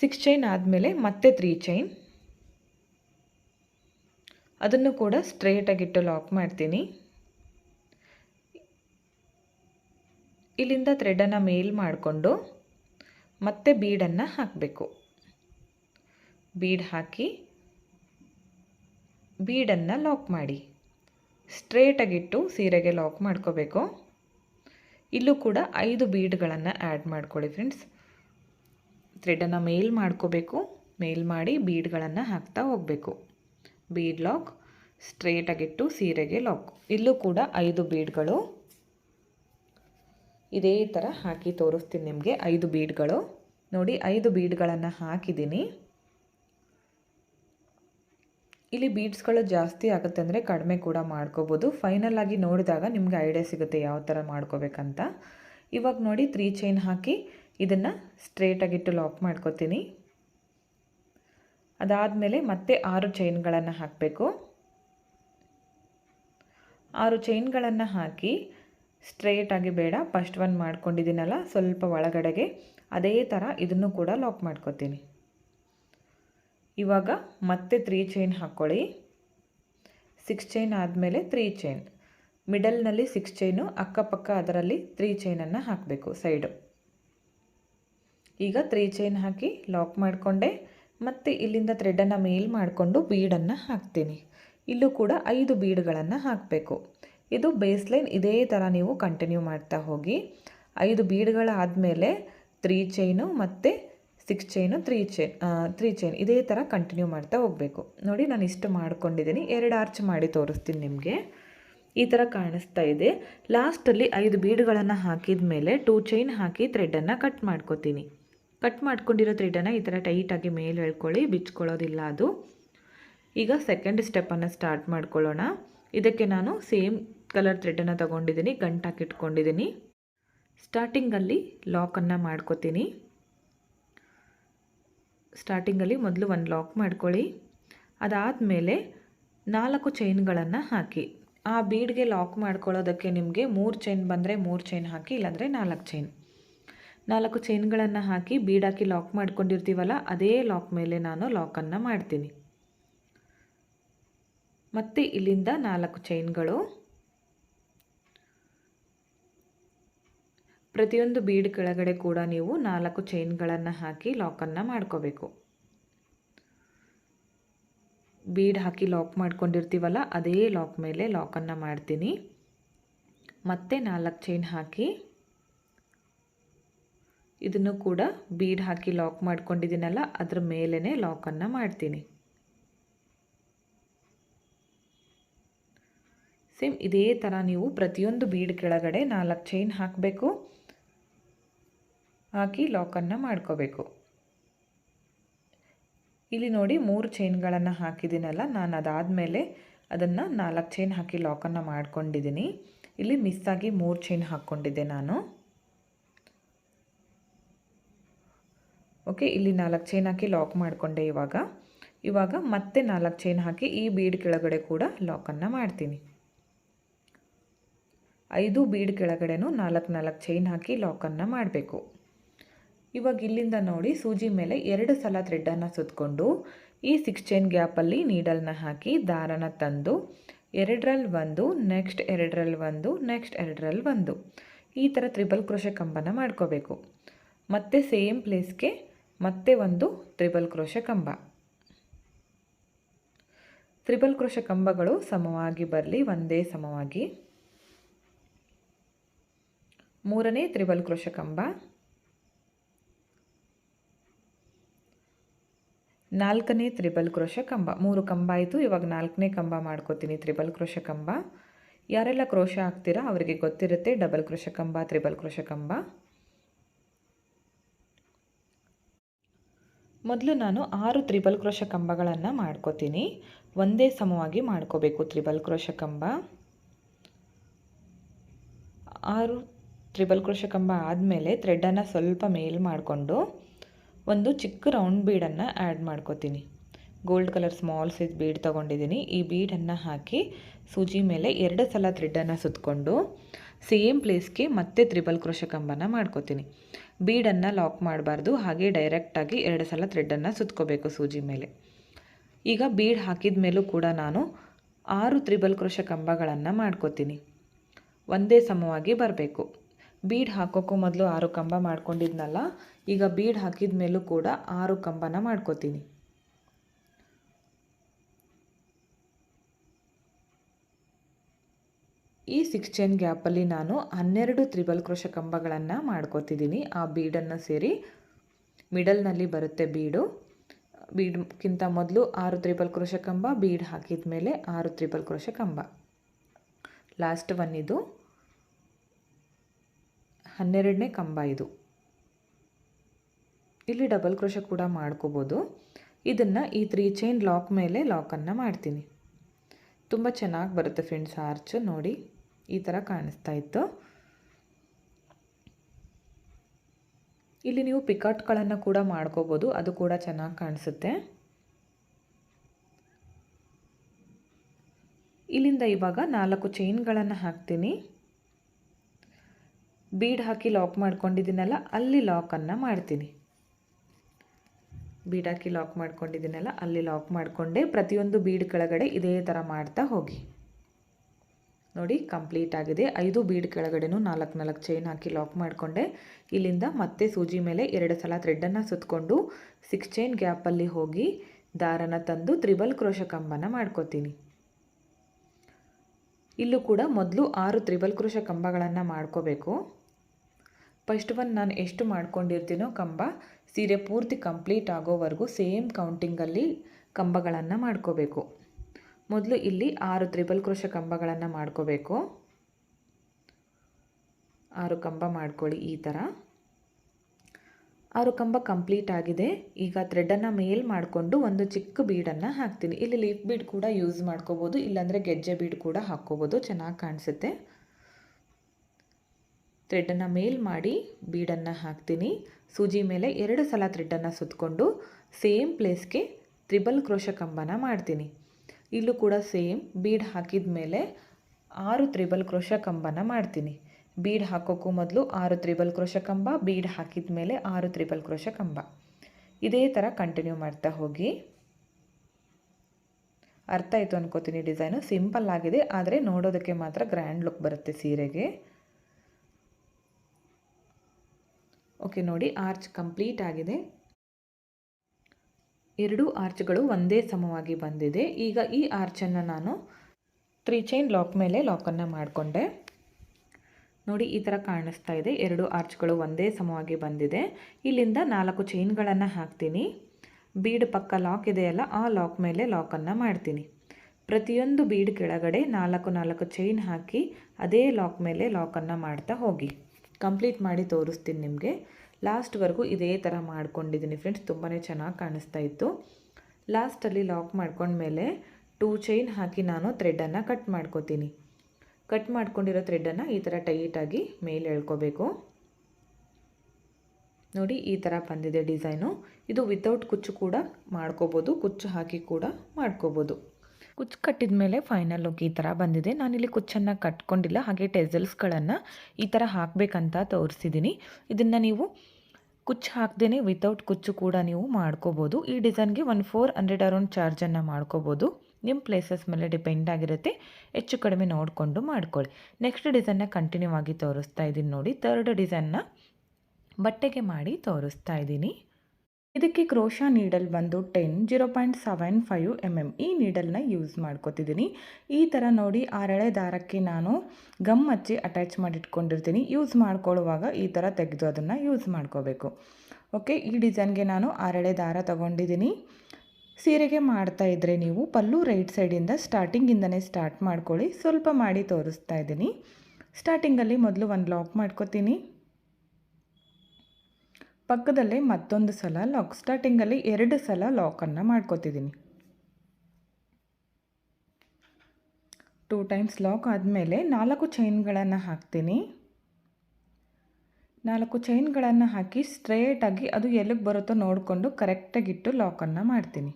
Speaker 1: ಸಿಕ್ಸ್ ಚೈನ್ ಆದಮೇಲೆ ಮತ್ತೆ ತ್ರೀ ಚೈನ್ ಅದನ್ನು ಕೂಡ ಸ್ಟ್ರೇಟಾಗಿಟ್ಟು ಲಾಕ್ ಮಾಡ್ತೀನಿ. ಇಲ್ಲಿಂದ ಥ್ರೆಡನ್ನು ಮೇಲ್ ಮಾಡಿಕೊಂಡು ಮತ್ತೆ ಬೀಡನ್ನು ಹಾಕಬೇಕು. ಬೀಡ್ ಹಾಕಿ ಬೀಡನ್ನು ಲಾಕ್ ಮಾಡಿ. ಸ್ಟ್ರೇಟಾಗಿಟ್ಟು ಸೀರೆಗೆ ಲಾಕ್ ಮಾಡ್ಕೋಬೇಕು. ಇಲ್ಲೂ ಕೂಡ ಐದು ಬೀಡ್ಗಳನ್ನು ಆ್ಯಡ್ ಮಾಡ್ಕೊಳ್ಳಿ ಫ್ರೆಂಡ್ಸ್ ಥ್ರೆಡನ್ನು ಮೇಲ್ ಮಾಡ್ಕೋಬೇಕು. ಮೇಲ್ ಮಾಡಿ ಬೀಡ್ಗಳನ್ನು ಹಾಕ್ತಾ ಹೋಗಬೇಕು. ಬೀಡ್ ಲಾಕ್ ಸ್ಟ್ರೇಟಾಗಿಟ್ಟು ಸೀರೆಗೆ ಲಾಕ್ ಇಲ್ಲೂ ಕೂಡ ಐದು ಬೀಡ್ಗಳು ಇದೇ ಥರ ಹಾಕಿ ತೋರಿಸ್ತೀನಿ ನಿಮಗೆ, ಐದು ಬೀಡ್ಗಳು ನೋಡಿ, ಐದು ಬೀಡ್ಗಳನ್ನು ಹಾಕಿದ್ದೀನಿ. ಇಲ್ಲಿ ಬೀಡ್ಸ್ಗಳು ಜಾಸ್ತಿ ಆಗುತ್ತೆ ಅಂದರೆ ಕಡಿಮೆ ಕೂಡ ಮಾಡ್ಕೋಬೋದು. ಫೈನಲ್ ಆಗಿ ನೋಡಿದಾಗ ನಿಮಗೆ ಐಡಿಯಾ ಸಿಗುತ್ತೆ ಯಾವ ಥರ ಮಾಡ್ಕೋಬೇಕಂತ. ಇವಾಗ ನೋಡಿ ತ್ರೀ ಚೈನ್ ಹಾಕಿ ಇದನ್ನು ಸ್ಟ್ರೇಟಾಗಿಟ್ಟು ಲಾಕ್ ಮಾಡ್ಕೋತೀನಿ. ಅದಾದಮೇಲೆ ಮತ್ತೆ ಆರು ಚೈನ್ಗಳನ್ನು ಹಾಕಬೇಕು. ಆರು ಚೈನ್ಗಳನ್ನು ಹಾಕಿ ಸ್ಟ್ರೇಟಾಗಿ ಬೇಡ ಫಸ್ಟ್ ಒನ್ ಮಾಡ್ಕೊಂಡಿದ್ದೀನಲ್ಲ, ಸ್ವಲ್ಪ ಒಳಗಡೆಗೆ ಅದೇ ಥರ ಇದನ್ನು ಕೂಡ ಲಾಕ್ ಮಾಡ್ಕೋತೀನಿ. ಇವಾಗ ಮತ್ತೆ ತ್ರೀ ಚೈನ್ ಹಾಕ್ಕೊಳ್ಳಿ ಸಿಕ್ಸ್ ಚೈನ್ ಆದಮೇಲೆ ತ್ರೀ ಚೈನ್ ಮಿಡಲ್ನಲ್ಲಿ ಸಿಕ್ಸ್ ಚೈನು ಅಕ್ಕಪಕ್ಕ ಅದರಲ್ಲಿ ತ್ರೀ ಚೈನನ್ನು ಹಾಕಬೇಕು ಸೈಡು ಈಗ ತ್ರೀ ಚೈನ್ ಹಾಕಿ ಲಾಕ್ ಮಾಡಿಕೊಂಡೆ. ಮತ್ತು ಇಲ್ಲಿಂದ ಥ್ರೆಡನ್ನು ಮೇಲ್ ಮಾಡಿಕೊಂಡು ಬೀಡನ್ನು ಹಾಕ್ತೀನಿ. ಇಲ್ಲೂ ಕೂಡ ಐದು ಬೀಡ್ಗಳನ್ನು ಹಾಕಬೇಕು. ಇದು ಬೇಸ್ಲೈನ್ ಇದೇ ಥರ ನೀವು ಕಂಟಿನ್ಯೂ ಮಾಡ್ತಾ ಹೋಗಿ. ಐದು ಬೀಡ್ಗಳಾದಮೇಲೆ ತ್ರೀ ಚೈನು ಮತ್ತು six chain three chain three chain ಇದೇ ಥರ ಕಂಟಿನ್ಯೂ ಮಾಡ್ತಾ ಹೋಗಬೇಕು. ನೋಡಿ ನಾನು ಇಷ್ಟು ಮಾಡ್ಕೊಂಡಿದ್ದೀನಿ. ಎರಡು ಆರ್ಚ್ ಮಾಡಿ ತೋರಿಸ್ತೀನಿ ನಿಮಗೆ. ಈ ಥರ ಕಾಣಿಸ್ತಾ ಇದೆ. ಲಾಸ್ಟಲ್ಲಿ ಐದು ಬೀಡ್ಗಳನ್ನು ಹಾಕಿದ ಮೇಲೆ ಟೂ ಚೈನ್ ಹಾಕಿ ಥ್ರೆಡನ್ನು ಕಟ್ ಮಾಡ್ಕೋತೀನಿ. ಕಟ್ ಮಾಡ್ಕೊಂಡಿರೋ ತ್ರೀಡನ್ನು ಈ ಥರ ಟೈಟಾಗಿ ಮೇಲೆ ಎಳ್ಕೊಳ್ಳಿ, ಬಿಚ್ಕೊಳ್ಳೋದಿಲ್ಲ ಅದು. ಈಗ ಸೆಕೆಂಡ್ ಸ್ಟೆಪ್ಪನ್ನು ಸ್ಟಾರ್ಟ್ ಮಾಡ್ಕೊಳ್ಳೋಣ. ಇದಕ್ಕೆ ನಾನು ಸೇಮ್ ಕಲರ್ ಥ್ರೆಡನ್ನು ತೊಗೊಂಡಿದ್ದೀನಿ ಗಂಟಾಕಿಟ್ಕೊಂಡಿದ್ದೀನಿ ಸ್ಟಾರ್ಟಿಂಗಲ್ಲಿ ಲಾಕನ್ನು ಮಾಡ್ಕೋತೀನಿ. ಸ್ಟಾರ್ಟಿಂಗಲ್ಲಿ ಮೊದಲು ಒಂದು ಲಾಕ್ ಮಾಡ್ಕೊಳ್ಳಿ. ಅದಾದಮೇಲೆ ನಾಲ್ಕು ಚೈನ್ಗಳನ್ನು ಹಾಕಿ. ಆ ಬೀಡ್ಗೆ ಲಾಕ್ ಮಾಡ್ಕೊಳ್ಳೋದಕ್ಕೆ ನಿಮಗೆ ಮೂರು ಚೈನ್ ಬಂದರೆ ಮೂರು ಚೈನ್ ಹಾಕಿ, ಇಲ್ಲಾಂದರೆ ನಾಲ್ಕು ಚೈನ್ ನಾಲ್ಕು ಚೈನ್ಗಳನ್ನು ಹಾಕಿ ಬೀಡಾಕಿ ಲಾಕ್ ಮಾಡ್ಕೊಂಡಿರ್ತೀವಲ್ಲ, ಅದೇ ಲಾಕ್ ಮೇಲೆ ನಾನು ಲಾಕನ್ನು ಮಾಡ್ತೀನಿ. ಮತ್ತು ಇಲ್ಲಿಂದ ನಾಲ್ಕು ಚೈನ್ಗಳು. ಪ್ರತಿಯೊಂದು ಬೀಡ್ ಕೆಳಗಡೆ ಕೂಡ ನೀವು ನಾಲ್ಕು ಚೈನ್ಗಳನ್ನು ಹಾಕಿ ಲಾಕನ್ನು ಮಾಡ್ಕೋಬೇಕು. ಬೀಡ್ ಹಾಕಿ ಲಾಕ್ ಮಾಡ್ಕೊಂಡಿರ್ತೀವಲ್ಲ, ಅದೇ ಲಾಕ್ ಮೇಲೆ ಲಾಕನ್ನು ಮಾಡ್ತೀನಿ. ಮತ್ತೆ ನಾಲ್ಕು ಚೈನ್ ಹಾಕಿ ಇದನ್ನು ಕೂಡ ಬೀಡ್ ಹಾಕಿ ಲಾಕ್ ಮಾಡ್ಕೊಂಡಿದ್ದೀನಲ್ಲ, ಅದ್ರ ಮೇಲೇ ಲಾಕನ್ನು ಮಾಡ್ತೀನಿ. ಸೇಮ್ ಇದೇ ಥರ ನೀವು ಪ್ರತಿಯೊಂದು ಬೀಡ್ ಕೆಳಗಡೆ ನಾಲ್ಕು ಚೈನ್ ಹಾಕಬೇಕು. ಹಾಕಿ ಲಾಕನ್ನು ಮಾಡ್ಕೋಬೇಕು. ಇಲ್ಲಿ ನೋಡಿ ಮೂರು ಚೈನ್ಗಳನ್ನು ಹಾಕಿದ್ದೀನಲ್ಲ, ನಾನು ಅದಾದಮೇಲೆ ಅದನ್ನು ನಾಲ್ಕು ಚೈನ್ ಹಾಕಿ ಲಾಕನ್ನು ಮಾಡ್ಕೊಂಡಿದ್ದೀನಿ. ಇಲ್ಲಿ ಮಿಸ್ ಆಗಿ ಮೂರು ಚೈನ್ ಹಾಕ್ಕೊಂಡಿದ್ದೆ ನಾನು. ಓಕೆ ಇಲ್ಲಿ ನಾಲ್ಕು ಚೈನ್ ಹಾಕಿ ಲಾಕ್ ಮಾಡಿಕೊಂಡೆ ಇವಾಗ. ಇವಾಗ ಮತ್ತೆ ನಾಲ್ಕು ಚೈನ್ ಹಾಕಿ ಈ ಬೀಡ್ ಕೆಳಗಡೆ ಕೂಡ ಲಾಕನ್ನು ಮಾಡ್ತೀನಿ. ಐದು ಬೀಡ್ ಕೆಳಗಡೆನೂ ನಾಲ್ಕು ನಾಲ್ಕು ಚೈನ್ ಹಾಕಿ ಲಾಕನ್ನು ಮಾಡಬೇಕು. ಇವಾಗ ಇಲ್ಲಿಂದ ನೋಡಿ, ಸೂಜಿ ಮೇಲೆ ಎರಡು ಸಲ ಥ್ರೆಡ್ಡನ್ನು ಸುತ್ತಕೊಂಡು ಈ ಸಿಕ್ಸ್ ಚೈನ್ ಗ್ಯಾಪಲ್ಲಿ ನೀಡಲ್ನ ಹಾಕಿ ದಾರನ ತಂದು ಎರಡರಲ್ಲಿ ಒಂದು ನೆಕ್ಸ್ಟ್ ಎರಡರಲ್ಲಿ ಒಂದು ನೆಕ್ಸ್ಟ್ ಎರಡರಲ್ಲಿ ಒಂದು. ಈ ಥರ ತ್ರಿಬಲ್ ಕ್ರೋಶೆ ಕಂಬನ ಮಾಡ್ಕೋಬೇಕು. ಮತ್ತೆ ಸೇಮ್ ಪ್ಲೇಸ್ಗೆ ಮತ್ತೆ ಒಂದು ತ್ರಿಬಲ್ ಕ್ರೋಶ ಕಂಬ. ತ್ರಿಬಲ್ ಕ್ರೋಶ ಕಂಬಗಳು ಸಮವಾಗಿ ಬರಲಿ, ಒಂದೇ ಸಮವಾಗಿ. ಮೂರನೇ ತ್ರಿಬಲ್ ಕ್ರೋಶ ಕಂಬ. ನಾಲ್ಕನೇ ತ್ರಿಬಲ್ ಕ್ರೋಶ ಕಂಬ. ಮೂರು ಕಂಬ ಆಯಿತು, ಇವಾಗ ನಾಲ್ಕನೇ ಕಂಬ ಮಾಡ್ಕೋತೀನಿ, ತ್ರಿಬಲ್ ಕ್ರೋಶ ಕಂಬ. ಯಾರೆಲ್ಲ ಕ್ರೋಶ ಆಗ್ತೀರಾ, ಅವರಿಗೆ ಗೊತ್ತಿರುತ್ತೆ, ಡಬಲ್ ಕ್ರೋಶ ಕಂಬ, ತ್ರಿಬಲ್ ಕ್ರೋಶ ಕಂಬ. ಮೊದಲು ನಾನು ಆರು ತ್ರಿಬಲ್ ಕ್ರೋಶ ಕಂಬಗಳನ್ನು ಮಾಡ್ಕೋತೀನಿ. ಒಂದೇ ಸಮವಾಗಿ ಮಾಡ್ಕೋಬೇಕು ತ್ರಿಬಲ್ ಕ್ರೋಶ ಕಂಬ. ಆರು ತ್ರಿಬಲ್ ಕ್ರೋಶ ಕಂಬ ಆದಮೇಲೆ ಥ್ರೆಡನ್ನು ಸ್ವಲ್ಪ ಮೇಲ್ ಮಾಡಿಕೊಂಡು ಒಂದು ಚಿಕ್ಕ ರೌಂಡ್ ಬೀಡನ್ನು ಆ್ಯಡ್ ಮಾಡ್ಕೋತೀನಿ. Gold colour small size bead ತೊಗೊಂಡಿದ್ದೀನಿ. ಈ ಬೀಡನ್ನು ಹಾಕಿ ಸೂಜಿ ಮೇಲೆ ಎರಡು ಸಲ ಥ್ರೆಡನ್ನು ಸುತ್ತಕೊಂಡು ಸೇಮ್ ಪ್ಲೇಸ್ಗೆ ಮತ್ತೆ ತ್ರಿಬಲ್ ಕ್ರೋಶ ಕಂಬನ ಮಾಡ್ಕೋತೀನಿ. ಬೀಡನ್ನು ಲಾಕ್ ಮಾಡಬಾರ್ದು, ಹಾಗೆ ಡೈರೆಕ್ಟಾಗಿ ಎರಡು ಸಲ ಥ್ರೆಡನ್ನು ಸುತ್ಕೋಬೇಕು ಸೂಜಿ ಮೇಲೆ. ಈಗ ಬೀಡ್ ಹಾಕಿದ ಮೇಲೂ ಕೂಡ ನಾನು ಆರು ತ್ರಿಬಲ್ ಕ್ರೋಶ ಕಂಬಗಳನ್ನು ಮಾಡ್ಕೋತೀನಿ. ಒಂದೇ ಸಮವಾಗಿ ಬರಬೇಕು. ಬೀಡ್ ಹಾಕೋಕ್ಕೂ ಮೊದಲು ಆರು ಕಂಬ ಮಾಡ್ಕೊಂಡಿದ್ನಲ್ಲ, ಈಗ ಬೀಡ್ ಹಾಕಿದ ಮೇಲೂ ಕೂಡ ಆರು ಕಂಬನ ಮಾಡ್ಕೋತೀನಿ. ಈ ಸಿಕ್ಸ್ ಚೈನ್ ಗ್ಯಾಪಲ್ಲಿ ನಾನು ಹನ್ನೆರಡು ತ್ರಿಬಲ್ ಕ್ರೋಶ ಕಂಬಗಳನ್ನು ಮಾಡ್ಕೋತಿದ್ದೀನಿ ಆ ಬೀಡನ್ನು ಸೇರಿ ಮಿಡಲ್ನಲ್ಲಿ ಬರುತ್ತೆ ಬೀಡು. ಬೀಡ್ಗಿಂತ ಮೊದಲು ಆರು ತ್ರಿಬಲ್ ಕ್ರೋಶ ಕಂಬ ಬೀಡ್ ಹಾಕಿದ ಮೇಲೆ ಆರು ತ್ರಿಬಲ್ ಕ್ರೋಶ ಕಂಬ ಲಾಸ್ಟ್ ಒನ್ ಇದು. ಹನ್ನೆರಡನೇ ಕಂಬ ಇದು. ಇಲ್ಲಿ ಡಬಲ್ ಕ್ರೋಶ ಕೂಡ ಮಾಡ್ಕೋಬೋದು. ಇದನ್ನು ಈ ತ್ರೀ ಚೈನ್ ಲಾಕ್ ಮೇಲೆ ಲಾಕನ್ನು ಮಾಡ್ತೀನಿ. ತುಂಬ ಚೆನ್ನಾಗಿ ಬರುತ್ತೆ ಫ್ರೆಂಡ್ಸ್, ಆರ್ಚ್ ನೋಡಿ. ಈ ಥರ ಕಾಣಿಸ್ತಾ ಇತ್ತು. ಇಲ್ಲಿ ನೀವು ಪಿಕಟ್ಗಳನ್ನು ಕೂಡ ಮಾಡ್ಕೋಬೋದು, ಅದು ಕೂಡ ಚೆನ್ನಾಗಿ ಕಾಣಿಸುತ್ತೆ. ಇಲ್ಲಿಂದ ಇವಾಗ ನಾಲ್ಕು ಚೈನ್ಗಳನ್ನು ಹಾಕ್ತೀನಿ. ಬೀಡ್ ಹಾಕಿ ಲಾಕ್ ಮಾಡ್ಕೊಂಡಿದ್ದೀನಲ್ಲ, ಅಲ್ಲಿ ಲಾಕನ್ನು ಮಾಡ್ತೀನಿ. ಬೀಡ್ ಹಾಕಿ ಲಾಕ್ ಮಾಡ್ಕೊಂಡಿದ್ದೀನಲ್ಲ, ಅಲ್ಲಿ ಲಾಕ್ ಮಾಡಿಕೊಂಡೆ, ಪ್ರತಿಯೊಂದು ಬೀಡ್ ಕೆಳಗಡೆ ಇದೇ ಥರ ಮಾಡ್ತಾ ಹೋಗಿ. ನೋಡಿ, ಕಂಪ್ಲೀಟ್ ಆಗಿದೆ. ಐದು ಬೀಡ್ ಕೆಳಗಡೆನೂ ನಾಲ್ಕು ನಾಲ್ಕು ಚೈನ್ ಹಾಕಿ ಲಾಕ್ ಮಾಡಿಕೊಂಡೆ. ಇಲ್ಲಿಂದ ಮತ್ತೆ ಸೂಜಿ ಮೇಲೆ ಎರಡು ಸಲ ಥ್ರೆಡ್ಡನ್ನು ಸುತ್ತಕೊಂಡು ಸಿಕ್ಸ್ ಚೈನ್ ಗ್ಯಾಪಲ್ಲಿ ಹೋಗಿ ದಾರನ ತಂದು ತ್ರಿಬಲ್ ಕ್ರೋಶ ಕಂಬನ ಮಾಡ್ಕೋತೀನಿ. ಇಲ್ಲೂ ಕೂಡ ಮೊದಲು ಆರು ತ್ರಿಬಲ್ ಕ್ರೋಶ ಕಂಬಗಳನ್ನು ಮಾಡ್ಕೋಬೇಕು. ಫಸ್ಟ್ ಒನ್ ನಾನು ಎಷ್ಟು ಮಾಡ್ಕೊಂಡಿರ್ತೀನೋ ಕಂಬ ಸೀರೆ ಪೂರ್ತಿ ಕಂಪ್ಲೀಟ್ ಆಗೋವರೆಗೂ ಸೇಮ್ ಕೌಂಟಿಂಗಲ್ಲಿ ಕಂಬಗಳನ್ನು ಮಾಡ್ಕೋಬೇಕು. ಮೊದಲು ಇಲ್ಲಿ ಆರು ತ್ರಿಬಲ್ ಕ್ರೋಶ ಕಂಬಗಳನ್ನು ಮಾಡ್ಕೋಬೇಕು. ಆರು ಕಂಬ ಮಾಡ್ಕೊಳ್ಳಿ ಈ ಥರ ಆರು ಕಂಬ ಕಂಪ್ಲೀಟ್ ಆಗಿದೆ. ಈಗ ಥ್ರೆಡನ್ನು ಮೇಲ್ ಮಾಡಿಕೊಂಡು ಒಂದು ಚಿಕ್ಕ ಬೀಡನ್ನು ಹಾಕ್ತೀನಿ. ಇಲ್ಲಿ ಲೀಫ್ ಬೀಡ್ ಕೂಡ ಯೂಸ್ ಮಾಡ್ಕೋಬೋದು. ಇಲ್ಲಾಂದರೆ ಗೆಜ್ಜೆ ಬೀಡ್ ಕೂಡ ಹಾಕ್ಕೋಬೋದು. ಚೆನ್ನಾಗಿ ಕಾಣಿಸುತ್ತೆ. ಥ್ರೆಡನ್ನು ಮೇಲ್ ಮಾಡಿ ಬೀಡನ್ನು ಹಾಕ್ತೀನಿ. ಸೂಜಿ ಮೇಲೆ ಎರಡು ಸಲ ಥ್ರೆಡನ್ನು ಸುತ್ತಕೊಂಡು ಸೇಮ್ ಪ್ಲೇಸ್ಗೆ ತ್ರಿಬಲ್ ಕ್ರೋಶ ಕಂಬನ ಮಾಡ್ತೀನಿ. ಇಲ್ಲೂ ಕೂಡ ಸೇಮ್ ಬೀಡ್ ಹಾಕಿದ ಮೇಲೆ ಆರು ತ್ರಿಬಲ್ ಕ್ರೋಶ ಕಂಬನ ಮಾಡ್ತೀನಿ. ಬೀಡ್ ಹಾಕೋಕ್ಕೂ ಮೊದಲು ಆರು ತ್ರಿಬಲ್ ಕ್ರೋಶ ಕಂಬ, ಬೀಡ್ ಹಾಕಿದ ಮೇಲೆ ಆರು ತ್ರಿಬಲ್ ಕ್ರೋಶ ಕಂಬ. ಇದೇ ಥರ ಕಂಟಿನ್ಯೂ ಮಾಡ್ತಾ ಹೋಗಿ. ಅರ್ಥ ಆಯಿತು ಅನ್ಕೋತೀನಿ ಡಿಸೈನು. ಸಿಂಪಲ್ ಆಗಿದೆ, ಆದರೆ ನೋಡೋದಕ್ಕೆ ಮಾತ್ರ ಗ್ರ್ಯಾಂಡ್ ಲುಕ್ ಬರುತ್ತೆ ಸೀರೆಗೆ. ಓಕೆ ನೋಡಿ ಆರ್ಚ್ ಕಂಪ್ಲೀಟ್ ಆಗಿದೆ. ಎರಡೂ ಆರ್ಚ್ಗಳು ಒಂದೇ ಸಮವಾಗಿ ಬಂದಿದೆ. ಈಗ ಈ ಆರ್ಚನ್ನು ನಾನು ತ್ರೀ ಚೈನ್ ಲಾಕ್ ಮೇಲೆ ಲಾಕನ್ನು ಮಾಡಿಕೊಂಡೆ. ನೋಡಿ, ಈ ಥರ ಕಾಣಿಸ್ತಾ ಇದೆ. ಎರಡು ಆರ್ಚ್ಗಳು ಒಂದೇ ಸಮವಾಗಿ ಬಂದಿದೆ. ಇಲ್ಲಿಂದ ನಾಲ್ಕು ಚೈನ್ಗಳನ್ನು ಹಾಕ್ತೀನಿ. ಬೀಡ್ ಪಕ್ಕ ಲಾಕ್ ಇದೆಯಲ್ಲ, ಆ ಲಾಕ್ ಮೇಲೆ ಲಾಕನ್ನು ಮಾಡ್ತೀನಿ. ಪ್ರತಿಯೊಂದು ಬೀಡ್ ಕೆಳಗಡೆ ನಾಲ್ಕು ನಾಲ್ಕು ಚೈನ್ ಹಾಕಿ, ಅದೇ ಲಾಕ್ ಮೇಲೆ ಲಾಕನ್ನು ಮಾಡ್ತಾ ಹೋಗಿ. ಕಂಪ್ಲೀಟ್ ಮಾಡಿ ತೋರಿಸ್ತೀನಿ ನಿಮಗೆ. ಲಾಸ್ಟ್ವರೆಗೂ ಇದೇ ಥರ ಮಾಡ್ಕೊಂಡಿದ್ದೀನಿ ಫ್ರೆಂಡ್ಸ್. ತುಂಬಾ ಚೆನ್ನಾಗಿ ಕಾಣಿಸ್ತಾ ಇತ್ತು. ಲಾಸ್ಟಲ್ಲಿ ಲಾಕ್ ಮಾಡ್ಕೊಂಡ್ಮೇಲೆ ಟೂ ಚೈನ್ ಹಾಕಿ ನಾನು ಥ್ರೆಡನ್ನು ಕಟ್ ಮಾಡ್ಕೋತೀನಿ. ಕಟ್ ಮಾಡ್ಕೊಂಡಿರೋ ಥ್ರೆಡನ್ನು ಈ ಥರ ಟೈಟಾಗಿ ಮೇಲೆ ಎಳ್ಕೋಬೇಕು. ನೋಡಿ, ಈ ಥರ ಬಂದಿದೆ ಡಿಸೈನು. ಇದು ವಿತೌಟ್ ಕುಚ್ಚು ಕೂಡ ಮಾಡ್ಕೋಬೋದು, ಕುಚ್ಚು ಹಾಕಿ ಕೂಡ ಮಾಡ್ಕೋಬೋದು. ಕುಚ್ಚು ಕಟ್ಟಿದ ಮೇಲೆ ಫೈನಲ್ ಲುಕ್ ಈ ಥರ ಬಂದಿದೆ. ನಾನಿಲ್ಲಿ ಕುಚ್ಚನ್ನು ಕಟ್ಕೊಂಡಿಲ್ಲ, ಹಾಗೆ ಟೆಸಲ್ಸ್ಗಳನ್ನು ಈ ಥರ ಹಾಕಬೇಕಂತ ತೋರಿಸಿದ್ದೀನಿ ಇದನ್ನು ನೀವು ಕುಚ್ಚು ಹಾಕ್ದೇ ವಿತೌಟ್ ಕುಚ್ಚು ಕೂಡ ನೀವು ಮಾಡ್ಕೋಬೋದು. ಈ ಡಿಸೈನ್ಗೆ ಒನ್ ಫೋರ್ ಹಂಡ್ರೆಡ್ ಅರೌಂಡ್ ಚಾರ್ಜನ್ನು ಮಾಡ್ಕೋಬೋದು. ನಿಮ್ಮ ಪ್ಲೇಸಸ್ ಮೇಲೆ ಡಿಪೆಂಡ್ ಆಗಿರುತ್ತೆ, ಹೆಚ್ಚು ಕಡಿಮೆ ನೋಡಿಕೊಂಡು ಮಾಡ್ಕೊಳ್ಳಿ. ನೆಕ್ಸ್ಟ್ ಡಿಸೈನ್ನ ಕಂಟಿನ್ಯೂ ಆಗಿ ತೋರಿಸ್ತಾ ಇದ್ದೀನಿ ನೋಡಿ. ತರ್ಡ್ ಡಿಸೈನ್ನ ಬಟ್ಟೆಗೆ ಮಾಡಿ ತೋರಿಸ್ತಾ ಇದ್ದೀನಿ ಇದಕ್ಕೆ ಕ್ರೋಶಾ ನೀಡಲ್ ಬಂದು ten zero point seven five M M ಈ ನೀಡಲ್ನ ಯೂಸ್ ಮಾಡ್ಕೋತಿದ್ದೀನಿ ಈ ಥರ ನೋಡಿ ಆರಳೆ ದಾರಕ್ಕೆ ನಾನು ಗಮ್ ಹಚ್ಚಿ ಅಟ್ಯಾಚ್ ಮಾಡಿಟ್ಕೊಂಡಿರ್ತೀನಿ. ಯೂಸ್ ಮಾಡ್ಕೊಳ್ಳುವಾಗ ಈ ಥರ ತೆಗೆದು ಅದನ್ನು ಯೂಸ್ ಮಾಡ್ಕೋಬೇಕು. ಓಕೆ ಈ ಡಿಸೈನ್ಗೆ ನಾನು ಆರಳೆ ದಾರ ತಗೊಂಡಿದ್ದೀನಿ ಸೀರೆಗೆ ಮಾಡ್ತಾ ಇದ್ದರೆ ನೀವು ಪಲ್ಲು ರೈಟ್ ಸೈಡಿಂದ ಸ್ಟಾರ್ಟಿಂಗಿಂದನೇ ಸ್ಟಾರ್ಟ್ ಮಾಡ್ಕೊಳ್ಳಿ. ಸ್ವಲ್ಪ ಮಾಡಿ ತೋರಿಸ್ತಾ ಇದ್ದೀನಿ. ಸ್ಟಾರ್ಟಿಂಗಲ್ಲಿ ಮೊದಲು ಒಂದು ಲಾಕ್ ಮಾಡ್ಕೋತೀನಿ. ಪಕ್ಕದಲ್ಲೇ ಮತ್ತೊಂದು ಸಲ ಲಾಕ್ ಸ್ಟಾರ್ಟಿಂಗಲ್ಲಿ ಎರಡು ಸಲ ಲಾಕನ್ನು ಮಾಡ್ಕೋತಿದ್ದೀನಿ ಟೂ ಟೈಮ್ಸ್ ಲಾಕ್ ಆದಮೇಲೆ ನಾಲ್ಕು ಚೈನ್ಗಳನ್ನು ಹಾಕ್ತೀನಿ. ನಾಲ್ಕು ಚೈನ್ಗಳನ್ನು ಹಾಕಿ ಸ್ಟ್ರೇಟಾಗಿ ಅದು ಎಲ್ಲಿಗೆ ಬರುತ್ತೋ ನೋಡಿಕೊಂಡು ಕರೆಕ್ಟಾಗಿಟ್ಟು ಲಾಕನ್ನು ಮಾಡ್ತೀನಿ.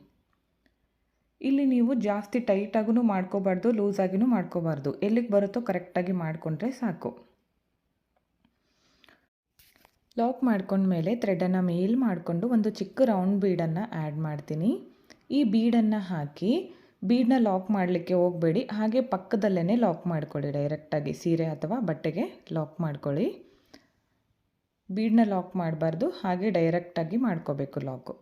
Speaker 1: ಇಲ್ಲಿ ನೀವು ಜಾಸ್ತಿ ಟೈಟಾಗೂ ಮಾಡ್ಕೋಬಾರ್ದು ಲೂಸಾಗಿಯೂ ಮಾಡ್ಕೋಬಾರ್ದು. ಎಲ್ಲಿಗೆ ಬರುತ್ತೋ ಕರೆಕ್ಟಾಗಿ ಮಾಡಿಕೊಂಡ್ರೆ ಸಾಕು. ಲಾಕ್ ಮಾಡ್ಕೊಂಡ್ಮೇಲೆ ಥ್ರೆಡನ್ನು ಮೇಲ್ ಮಾಡಿಕೊಂಡು ಒಂದು ಚಿಕ್ಕ ರೌಂಡ್ ಬೀಡನ್ನು ಆ್ಯಡ್ ಮಾಡ್ತೀನಿ. ಈ ಬೀಡನ್ನು ಹಾಕಿ ಬೀಡನ್ನ ಲಾಕ್ ಮಾಡಲಿಕ್ಕೆ ಹೋಗಬೇಡಿ. ಹಾಗೆ ಪಕ್ಕದಲ್ಲೇ ಲಾಕ್ ಮಾಡ್ಕೊಳ್ಳಿ ಡೈರೆಕ್ಟಾಗಿ ಸೀರೆ ಅಥವಾ ಬಟ್ಟೆಗೆ ಲಾಕ್ ಮಾಡ್ಕೊಳ್ಳಿ. ಬೀಡನ್ನ ಲಾಕ್ ಮಾಡಬಾರ್ದು. ಹಾಗೆ ಡೈರೆಕ್ಟಾಗಿ ಮಾಡ್ಕೋಬೇಕು ಲಾಕು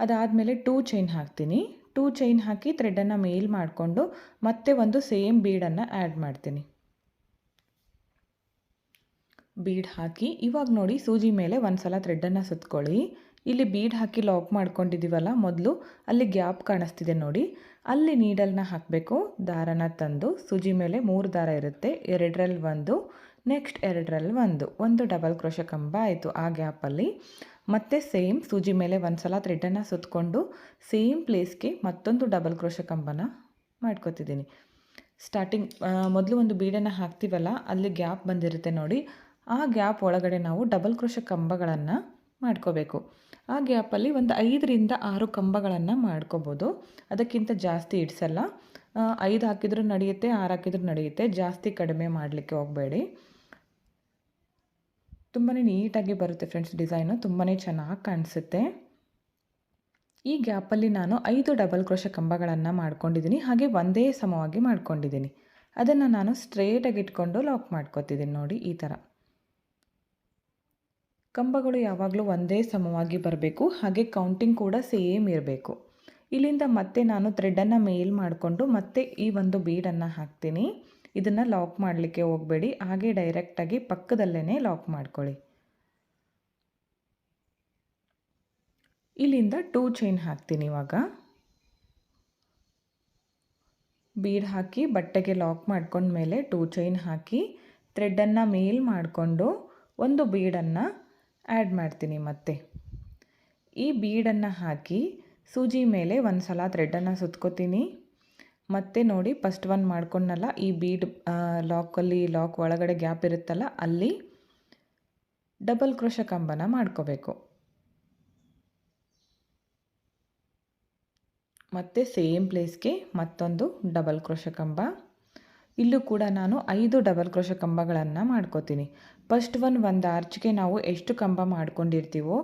Speaker 1: ಅದಾದಮೇಲೆ ಟೂ ಚೈನ್ ಹಾಕ್ತೀನಿ. ಟೂ ಚೈನ್ ಹಾಕಿ ಥ್ರೆಡನ್ನು ಮೇಲ್ ಮಾಡಿಕೊಂಡು ಮತ್ತೆ ಒಂದು ಸೇಮ್ ಬೀಡನ್ನು ಆ್ಯಡ್ ಮಾಡ್ತೀನಿ. ಬೀಡ್ ಹಾಕಿ, ಇವಾಗ ನೋಡಿ ಸೂಜಿ ಮೇಲೆ ಒಂದು ಸಲ ಥ್ರೆಡ್ಡನ್ನು ಸುತ್ಕೊಳ್ಳಿ. ಇಲ್ಲಿ ಬೀಡ್ ಹಾಕಿ ಲಾಕ್ ಮಾಡ್ಕೊಂಡಿದ್ದೀವಲ್ಲ ಮೊದಲು, ಅಲ್ಲಿ ಗ್ಯಾಪ್ ಕಾಣಿಸ್ತಿದೆ ನೋಡಿ. ಅಲ್ಲಿ ನೀಡಲ್ನ ಹಾಕಬೇಕು. ದಾರನ ತಂದು, ಸೂಜಿ ಮೇಲೆ ಮೂರು ದಾರ ಇರುತ್ತೆ. ಎರಡರಲ್ಲಿ ಒಂದು, ನೆಕ್ಸ್ಟ್ ಎರಡರಲ್ಲಿ ಒಂದು. ಒಂದು ಡಬಲ್ ಕ್ರೋಶ ಕಂಬ ಆಯಿತು ಆ ಗ್ಯಾಪಲ್ಲಿ. ಮತ್ತೆ ಸೇಮ್ ಸೂಜಿ ಮೇಲೆ ಒಂದು ಸಲ ಥ್ರೆಡ್ಡನ್ನು ಸುತ್ತಕೊಂಡು ಸೇಮ್ ಪ್ಲೇಸ್ಗೆ ಮತ್ತೊಂದು ಡಬಲ್ ಕ್ರೋಶ ಕಂಬನ ಮಾಡ್ಕೋತಿದ್ದೀನಿ. ಸ್ಟಾರ್ಟಿಂಗ್ ಮೊದಲು ಒಂದು ಬೀಡನ್ನು ಹಾಕ್ತೀವಲ್ಲ, ಅಲ್ಲಿ ಗ್ಯಾಪ್ ಬಂದಿರುತ್ತೆ ನೋಡಿ. ಆ ಗ್ಯಾಪ್ ಒಳಗಡೆ ನಾವು ಡಬಲ್ ಕ್ರೋಶ ಕಂಬಗಳನ್ನು ಮಾಡ್ಕೋಬೇಕು. ಆ ಗ್ಯಾಪಲ್ಲಿ ಒಂದು ಐದರಿಂದ ಆರು ಕಂಬಗಳನ್ನು ಮಾಡ್ಕೋಬೋದು. ಅದಕ್ಕಿಂತ ಜಾಸ್ತಿ ಇಡ್ಸಲ್ಲ. ಐದು ಹಾಕಿದರೂ ನಡೆಯುತ್ತೆ, ಆರು ಹಾಕಿದರೂ ನಡೆಯುತ್ತೆ. ಜಾಸ್ತಿ ಕಡಿಮೆ ಮಾಡಲಿಕ್ಕೆ ಹೋಗಬೇಡಿ. ತುಂಬಾ ನೀಟಾಗಿ ಬರುತ್ತೆ ಫ್ರೆಂಡ್ಸ್ ಡಿಸೈನು ತುಂಬಾ ಚೆನ್ನಾಗಿ ಕಾಣಿಸುತ್ತೆ. ಈ ಗ್ಯಾಪಲ್ಲಿ ನಾನು ಐದು ಡಬಲ್ ಕ್ರೋಶ ಕಂಬಗಳನ್ನು ಮಾಡ್ಕೊಂಡಿದ್ದೀನಿ. ಹಾಗೆ ಒಂದೇ ಸಮವಾಗಿ ಮಾಡ್ಕೊಂಡಿದ್ದೀನಿ. ಅದನ್ನು ನಾನು ಸ್ಟ್ರೇಟಾಗಿ ಇಟ್ಕೊಂಡು ಲಾಕ್ ಮಾಡ್ಕೊತಿದ್ದೀನಿ ನೋಡಿ ಈ ಥರ ಕಂಬಗಳು ಯಾವಾಗಲೂ ಒಂದೇ ಸಮವಾಗಿ ಬರಬೇಕು, ಹಾಗೆ ಕೌಂಟಿಂಗ್ ಕೂಡ ಸೇಮ್ ಇರಬೇಕು. ಇಲ್ಲಿಂದ ಮತ್ತೆ ನಾನು ಥ್ರೆಡನ್ನು ಮೇಲ್ ಮಾಡಿಕೊಂಡು ಮತ್ತೆ ಈ ಒಂದು ಬೀಡನ್ನು ಹಾಕ್ತೀನಿ. ಇದನ್ನು ಲಾಕ್ ಮಾಡಲಿಕ್ಕೆ ಹೋಗಬೇಡಿ, ಹಾಗೆ ಡೈರೆಕ್ಟಾಗಿ ಪಕ್ಕದಲ್ಲೇ ಲಾಕ್ ಮಾಡ್ಕೊಳ್ಳಿ. ಇಲ್ಲಿಂದ ಟೂ ಚೈನ್ ಹಾಕ್ತೀನಿ ಇವಾಗ. ಬೀಡ್ ಹಾಕಿ ಬಟ್ಟೆಗೆ ಲಾಕ್ ಮಾಡ್ಕೊಂಡ್ಮೇಲೆ ಟೂ ಚೈನ್ ಹಾಕಿ ಥ್ರೆಡ್ಡನ್ನು ಮೇಲ್ ಮಾಡಿಕೊಂಡು ಒಂದು ಬೀಡನ್ನು ಆ್ಯಡ್ ಮಾಡ್ತೀನಿ ಮತ್ತೆ. ಈ ಬೀಡನ್ನು ಹಾಕಿ ಸೂಜಿ ಮೇಲೆ ಒಂದು ಸಲ ಥ್ರೆಡ್ಡನ್ನು ಸುತ್ಕೋತೀನಿ. ಮತ್ತೆ ನೋಡಿ ಫಸ್ಟ್ ಒನ್ ಮಾಡ್ಕೊಂಡಲ್ಲ ಈ ಬೀಡ್ ಲಾಕಲ್ಲಿ ಲಾಕ್ ಒಳಗಡೆ ಗ್ಯಾಪ್ ಇರುತ್ತಲ್ಲ, ಅಲ್ಲಿ ಡಬಲ್ ಕ್ರೋಶ ಕಂಬನ ಮಾಡ್ಕೋಬೇಕು. ಮತ್ತೆ ಸೇಮ್ ಪ್ಲೇಸ್ಗೆ ಮತ್ತೊಂದು ಡಬಲ್ ಕ್ರೋಶ ಕಂಬ. ಇಲ್ಲೂ ಕೂಡ ನಾನು ಐದು ಡಬಲ್ ಕ್ರೋಶ ಕಂಬಗಳನ್ನು ಮಾಡ್ಕೋತೀನಿ. ಫಸ್ಟ್ ಒನ್ ಒಂದು ಆರ್ಚ್ಗೆ ನಾವು ಎಷ್ಟು ಕಂಬ ಮಾಡ್ಕೊಂಡಿರ್ತೀವೋ,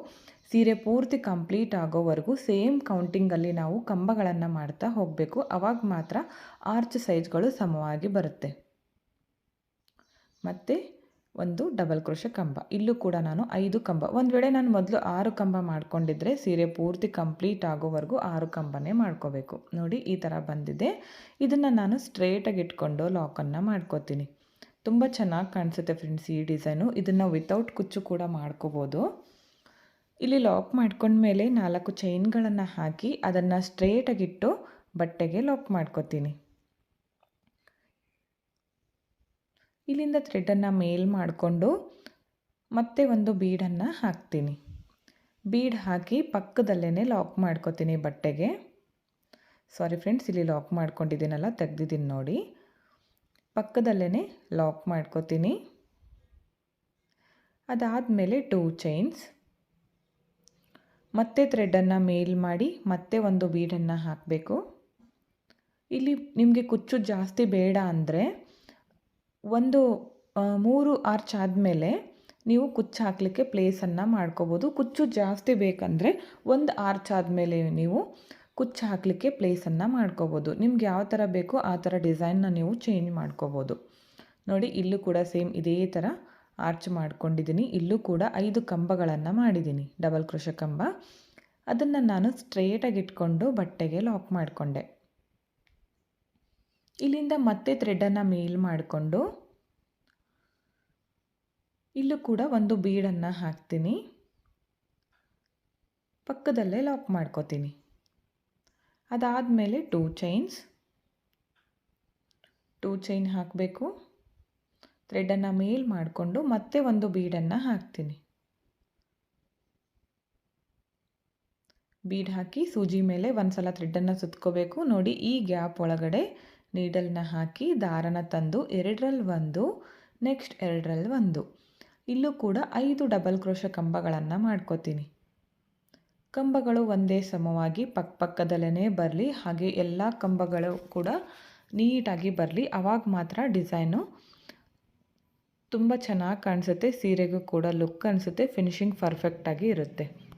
Speaker 1: ಸೀರೆ ಪೂರ್ತಿ ಕಂಪ್ಲೀಟ್ ಆಗೋವರೆಗೂ ಸೇಮ್ ಕೌಂಟಿಂಗಲ್ಲಿ ನಾವು ಕಂಬಗಳನ್ನು ಮಾಡ್ತಾ ಹೋಗಬೇಕು. ಅವಾಗ ಮಾತ್ರ ಆರ್ಚ್ ಸೈಜ್ಗಳು ಸಮವಾಗಿ ಬರುತ್ತೆ. ಮತ್ತು ಒಂದು ಡಬಲ್ ಕ್ರೋಶ ಕಂಬ. ಇಲ್ಲೂ ಕೂಡ ನಾನು ಐದು ಕಂಬ. ಒಂದು ವೇಳೆ ನಾನು ಮೊದಲು ಆರು ಕಂಬ ಮಾಡ್ಕೊಂಡಿದ್ರೆ ಸೀರೆ ಪೂರ್ತಿ ಕಂಪ್ಲೀಟ್ ಆಗೋವರೆಗೂ ಆರು ಕಂಬನೇ ಮಾಡ್ಕೋಬೇಕು. ನೋಡಿ, ಈ ಥರ ಬಂದಿದೆ. ಇದನ್ನು ನಾನು ಸ್ಟ್ರೇಟಾಗಿ ಇಟ್ಕೊಂಡು ಲಾಕನ್ನು ಮಾಡ್ಕೋತೀನಿ. ತುಂಬ ಚೆನ್ನಾಗಿ ಕಾಣಿಸುತ್ತೆ ಫ್ರೆಂಡ್ಸ್ ಈ ಡಿಸೈನು ಇದನ್ನು ವಿತೌಟ್ ಕುಚ್ಚು ಕೂಡ ಮಾಡ್ಕೋಬೋದು. ಇಲ್ಲಿ ಲಾಕ್ ಮಾಡ್ಕೊಂಡ್ಮೇಲೆ ನಾಲ್ಕು ಚೈನ್ಗಳನ್ನು ಹಾಕಿ ಅದನ್ನು ಸ್ಟ್ರೇಟಾಗಿಟ್ಟು ಬಟ್ಟೆಗೆ ಲಾಕ್ ಮಾಡ್ಕೋತೀನಿ. ಇಲ್ಲಿಂದ ಥ್ರೆಡನ್ನು ಮೇಲ್ ಮಾಡಿಕೊಂಡು ಮತ್ತೆ ಒಂದು ಬೀಡನ್ನು ಹಾಕ್ತೀನಿ. ಬೀಡ್ ಹಾಕಿ ಪಕ್ಕದಲ್ಲೇ ಲಾಕ್ ಮಾಡ್ಕೋತೀನಿ ಬಟ್ಟೆಗೆ. ಸಾರಿ ಫ್ರೆಂಡ್ಸ್ ಇಲ್ಲಿ ಲಾಕ್ ಮಾಡ್ಕೊಂಡಿದ್ದೀನಲ್ಲ, ತೆಗ್ದಿದ್ದೀನಿ ನೋಡಿ. ಪಕ್ಕದಲ್ಲೇ ಲಾಕ್ ಮಾಡ್ಕೋತೀನಿ. ಅದಾದಮೇಲೆ ಟೂ ಚೈನ್ಸ್. ಮತ್ತೆ ಥ್ರೆಡನ್ನು ಮೇಲ್ ಮಾಡಿ ಮತ್ತೆ ಒಂದು ಬೀಡನ್ನು ಹಾಕಬೇಕು. ಇಲ್ಲಿ ನಿಮಗೆ ಕುಚ್ಚು ಜಾಸ್ತಿ ಬೇಡ ಅಂದರೆ ಒಂದು ಮೂರು ಆರ್ಚ್ ಆದಮೇಲೆ ನೀವು ಕುಚ್ಚು ಹಾಕಲಿಕ್ಕೆ ಪ್ಲೇಸನ್ನು ಮಾಡ್ಕೋಬೋದು. ಕುಚ್ಚು ಜಾಸ್ತಿ ಬೇಕಂದರೆ ಒಂದು ಆರ್ಚ್ ಆದಮೇಲೆ ನೀವು ಕುಚ್ಚು ಹಾಕಲಿಕ್ಕೆ ಪ್ಲೇಸನ್ನು ಮಾಡ್ಕೋಬೋದು. ನಿಮ್ಗೆ ಯಾವ ಥರ ಬೇಕೋ ಆ ಥರ ಡಿಸೈನ್ನ ನೀವು ಚೇಂಜ್ ಮಾಡ್ಕೋಬೋದು. ನೋಡಿ, ಇಲ್ಲೂ ಕೂಡ ಸೇಮ್ ಇದೇ ಥರ ಆರ್ಚ್ ಮಾಡ್ಕೊಂಡಿದ್ದೀನಿ. ಇಲ್ಲೂ ಕೂಡ ಐದು ಕಂಬಗಳನ್ನು ಮಾಡಿದ್ದೀನಿ. ಡಬಲ್ ಕೃಷ ಕಂಬ. ಅದನ್ನು ನಾನು ಸ್ಟ್ರೇಟಾಗಿ ಇಟ್ಕೊಂಡು ಬಟ್ಟೆಗೆ ಲಾಕ್ ಮಾಡಿಕೊಂಡೆ. ಇಲ್ಲಿಂದ ಮತ್ತೆ ಥ್ರೆಡನ್ನು ಮೇಲ್ ಮಾಡಿಕೊಂಡು ಇಲ್ಲೂ ಕೂಡ ಒಂದು ಬೀಡನ್ನು ಹಾಕ್ತೀನಿ. ಪಕ್ಕದಲ್ಲೇ ಲಾಕ್ ಮಾಡ್ಕೋತೀನಿ. ಅದಾದಮೇಲೆ ಟೂ ಚೈನ್ಸ್ ಟೂ ಚೈನ್ ಹಾಕಬೇಕು. ಥ್ರೆಡನ್ನು ಮೇಲ್ ಮಾಡಿಕೊಂಡು ಮತ್ತೆ ಒಂದು ಬೀಡನ್ನು ಹಾಕ್ತೀನಿ. ಬೀಡ್ ಹಾಕಿ ಸೂಜಿ ಮೇಲೆ ಒಂದು ಸಲ ಥ್ರೆಡ್ಡನ್ನು ಸುತ್ಕೋಬೇಕು. ನೋಡಿ ಈ ಗ್ಯಾಪ್ ಒಳಗಡೆ ನೀಡಲ್ನ ಹಾಕಿ ದಾರನ ತಂದು ಎರಡರಲ್ಲಿ ಒಂದು, ನೆಕ್ಸ್ಟ್ ಎರಡರಲ್ಲಿ ಒಂದು. ಇಲ್ಲೂ ಕೂಡ ಐದು ಡಬಲ್ ಕ್ರೋಶ ಕಂಬಗಳನ್ನು ಮಾಡ್ಕೋತೀನಿ. ಕಂಬಗಳು ಒಂದೇ ಸಮವಾಗಿ ಪಕ್ಕ ಪಕ್ಕದಲ್ಲೇ ಬರಲಿ, ಹಾಗೆ ಎಲ್ಲ ಕಂಬಗಳು ಕೂಡ ನೀಟಾಗಿ ಬರಲಿ. ಅವಾಗ ಮಾತ್ರ ಡಿಸೈನು ತುಂಬ ಚೆನ್ನಾಗಿ ಕಾಣಿಸುತ್ತೆ, ಸೀರೆಗೂ ಕೂಡ ಲುಕ್ ಅನಿಸುತ್ತೆ, ಫಿನಿಶಿಂಗ್ ಪರ್ಫೆಕ್ಟಾಗಿ ಇರುತ್ತೆ.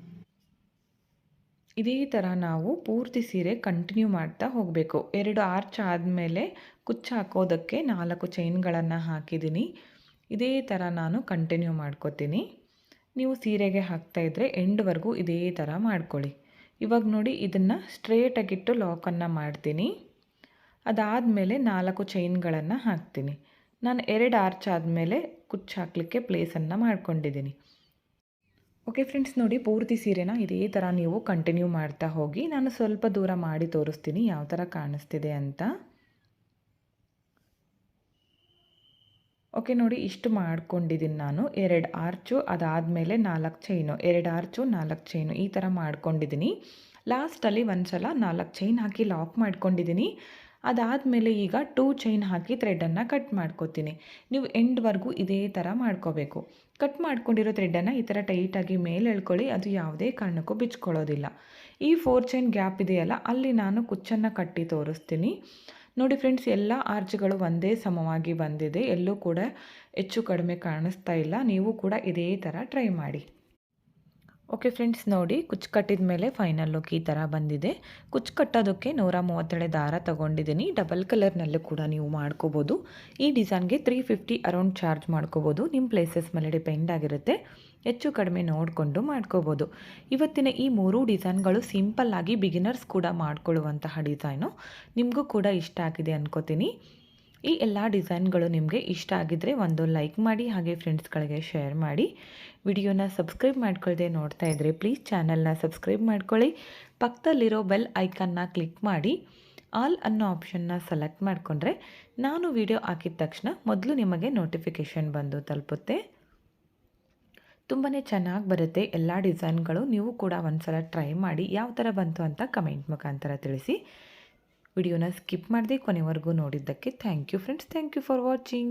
Speaker 1: ಇದೇ ಥರ ನಾವು ಪೂರ್ತಿ ಸೀರೆ ಕಂಟಿನ್ಯೂ ಮಾಡ್ತಾ ಹೋಗಬೇಕು. ಎರಡು ಆರ್ಚ್ ಆದಮೇಲೆ ಕುಚ್ಚು ಹಾಕೋದಕ್ಕೆ ನಾಲ್ಕು ಚೈನ್ಗಳನ್ನು ಹಾಕಿದ್ದೀನಿ. ಇದೇ ಥರ ನಾನು ಕಂಟಿನ್ಯೂ ಮಾಡ್ಕೋತೀನಿ. ನೀವು ಸೀರೆಗೆ ಹಾಕ್ತಾಯಿದ್ರೆ ಎಂಡ್ವರೆಗೂ ಇದೇ ಥರ ಮಾಡ್ಕೊಳ್ಳಿ. ಇವಾಗ ನೋಡಿ ಇದನ್ನು ಸ್ಟ್ರೇಟಾಗಿಟ್ಟು ಲಾಕನ್ನು ಮಾಡ್ತೀನಿ. ಅದಾದಮೇಲೆ ನಾಲ್ಕು ಚೈನ್ಗಳನ್ನು ಹಾಕ್ತೀನಿ. ನಾನು ಎರಡು ಆರ್ಚ್ ಆದಮೇಲೆ ಕುಚ್ಚು ಹಾಕಲಿಕ್ಕೆ ಪ್ಲೇಸನ್ನು ಮಾಡ್ಕೊಂಡಿದ್ದೀನಿ. ಓಕೆ ಫ್ರೆಂಡ್ಸ್ ನೋಡಿ, ಪೂರ್ತಿ ಸೀರೆನ ಇದೇ ಥರ ನೀವು ಕಂಟಿನ್ಯೂ ಮಾಡ್ತಾ ಹೋಗಿ, ನಾನು ಸ್ವಲ್ಪ ದೂರ ಮಾಡಿ ತೋರಿಸ್ತೀನಿ ಯಾವ ಥರ ಕಾಣಿಸ್ತಿದೆ ಅಂತ. ಓಕೆ ನೋಡಿ, ಇಷ್ಟು ಮಾಡ್ಕೊಂಡಿದ್ದೀನಿ ನಾನು. ಎರಡು ಆರ್ಚು ಅದಾದಮೇಲೆ ನಾಲ್ಕು ಚೈನು ಎರಡು ಆರ್ಚು ನಾಲ್ಕು ಚೈನು ಈ ಥರ ಮಾಡ್ಕೊಂಡಿದ್ದೀನಿ. ಲಾಸ್ಟಲ್ಲಿ ಒಂದು ಸಲ ನಾಲ್ಕು ಚೈನ್ ಹಾಕಿ ಲಾಕ್ ಮಾಡ್ಕೊಂಡಿದ್ದೀನಿ. ಅದಾದಮೇಲೆ ಈಗ ಟೂ ಚೈನ್ ಹಾಕಿ ಥ್ರೆಡನ್ನು ಕಟ್ ಮಾಡ್ಕೋತೀನಿ. ನೀವು ಎಂಡ್ವರೆಗೂ ಇದೇ ಥರ ಮಾಡ್ಕೋಬೇಕು. ಕಟ್ ಮಾಡ್ಕೊಂಡಿರೋ ಥ್ರೆಡನ್ನು ಈ ಥರ ಟೈಟಾಗಿ ಮೇಲೆ ಎಳ್ಕೊಳ್ಳಿ, ಅದು ಯಾವುದೇ ಕಾರಣಕ್ಕೂ ಬಿಚ್ಕೊಳ್ಳೋದಿಲ್ಲ. ಈ ಫೋರ್ ಚೈನ್ ಗ್ಯಾಪ್ ಇದೆಯಲ್ಲ, ಅಲ್ಲಿ ನಾನು ಕುಚ್ಚನ್ನು ಕಟ್ಟಿ ತೋರಿಸ್ತೀನಿ. ನೋಡಿ ಫ್ರೆಂಡ್ಸ್ ಎಲ್ಲ ಆರ್ಚ್ಗಳು ಒಂದೇ ಸಮವಾಗಿ ಬಂದಿದೆ. ಎಲ್ಲೂ ಕೂಡ ಹೆಚ್ಚು ಕಡಿಮೆ ಕಾಣಿಸ್ತಾ ಇಲ್ಲ. ನೀವು ಕೂಡ ಇದೇ ಥರ ಟ್ರೈ ಮಾಡಿ. ಓಕೆ ಫ್ರೆಂಡ್ಸ್ ನೋಡಿ ಕುಚ್ಚು ಕಟ್ಟಿದ ಮೇಲೆ ಫೈನಲ್ ಲುಕ್ ಈ ಥರ ಬಂದಿದೆ. ಕುಚ್ಚು ಕಟ್ಟೋದಕ್ಕೆ ನೂರ ಮೂವತ್ತೇಳು ದಾರ ತೊಗೊಂಡಿದ್ದೀನಿ. ಡಬಲ್ ಕಲರ್ನಲ್ಲೂ ಕೂಡ ನೀವು ಮಾಡ್ಕೋಬೋದು. ಈ ಡಿಸೈನ್ಗೆ ತ್ರೀ ಫಿಫ್ಟಿ ಅರೌಂಡ್ ಚಾರ್ಜ್ ಮಾಡ್ಕೋಬೋದು. ನಿಮ್ಮ ಪ್ಲೇಸಸ್ ಮೇಲೆ ಡಿಪೆಂಡ್ ಆಗಿರುತ್ತೆ. ಹೆಚ್ಚು ಕಡಿಮೆ ನೋಡಿಕೊಂಡು ಮಾಡ್ಕೋಬೋದು. ಇವತ್ತಿನ ಈ ಮೂರು ಡಿಸೈನ್ಗಳು ಸಿಂಪಲ್ಲಾಗಿ ಬಿಗಿನರ್ಸ್ ಕೂಡ ಮಾಡ್ಕೊಳ್ಳುವಂತಹ ಡಿಸೈನು ನಿಮಗೂ ಕೂಡ ಇಷ್ಟ ಆಗಿದೆ ಅನ್ಕೋತೀನಿ. ಈ ಎಲ್ಲ ಡಿಸೈನ್ಗಳು ನಿಮಗೆ ಇಷ್ಟ ಆಗಿದ್ದರೆ ಒಂದು ಲೈಕ್ ಮಾಡಿ, ಹಾಗೆ ಫ್ರೆಂಡ್ಸ್ಗಳಿಗೆ ಶೇರ್ ಮಾಡಿ. ವಿಡಿಯೋನ ಸಬ್ಸ್ಕ್ರೈಬ್ ಮಾಡ್ಕೊಳ್ಳದೆ ನೋಡ್ತಾ ಇದ್ದರೆ ಪ್ಲೀಸ್ ಚಾನಲ್ನ ಸಬ್ಸ್ಕ್ರೈಬ್ ಮಾಡ್ಕೊಳ್ಳಿ. ಪಕ್ಕದಲ್ಲಿರೋ ಬೆಲ್ ಐಕನ್ನ ಕ್ಲಿಕ್ ಮಾಡಿ. ಆಲ್ ಅನ್ನೋ ಆಪ್ಷನ್ನ ಸೆಲೆಕ್ಟ್ ಮಾಡಿಕೊಂಡ್ರೆ ನಾನು ವಿಡಿಯೋ ಹಾಕಿದ ತಕ್ಷಣ ಮೊದಲು ನಿಮಗೆ ನೋಟಿಫಿಕೇಷನ್ ಬಂದು ತಲುಪುತ್ತೆ. ತುಂಬಾ ಚೆನ್ನಾಗಿ ಬರುತ್ತೆ. ಎಲ್ಲ ಡಿಸೈನ್ಗಳು ನೀವು ಕೂಡ ಒಂದು ಸಲ ಟ್ರೈ ಮಾಡಿ ಯಾವ ಥರ ಬಂತು ಅಂತ ಕಮೆಂಟ್ ಮುಖಾಂತರ ತಿಳಿಸಿ. ವಿಡಿಯೋನ ಸ್ಕಿಪ್ ಮಾಡದೆ ಕೊನೆವರೆಗೂ ನೋಡಿದ್ದಕ್ಕೆ thank you friends thank you for watching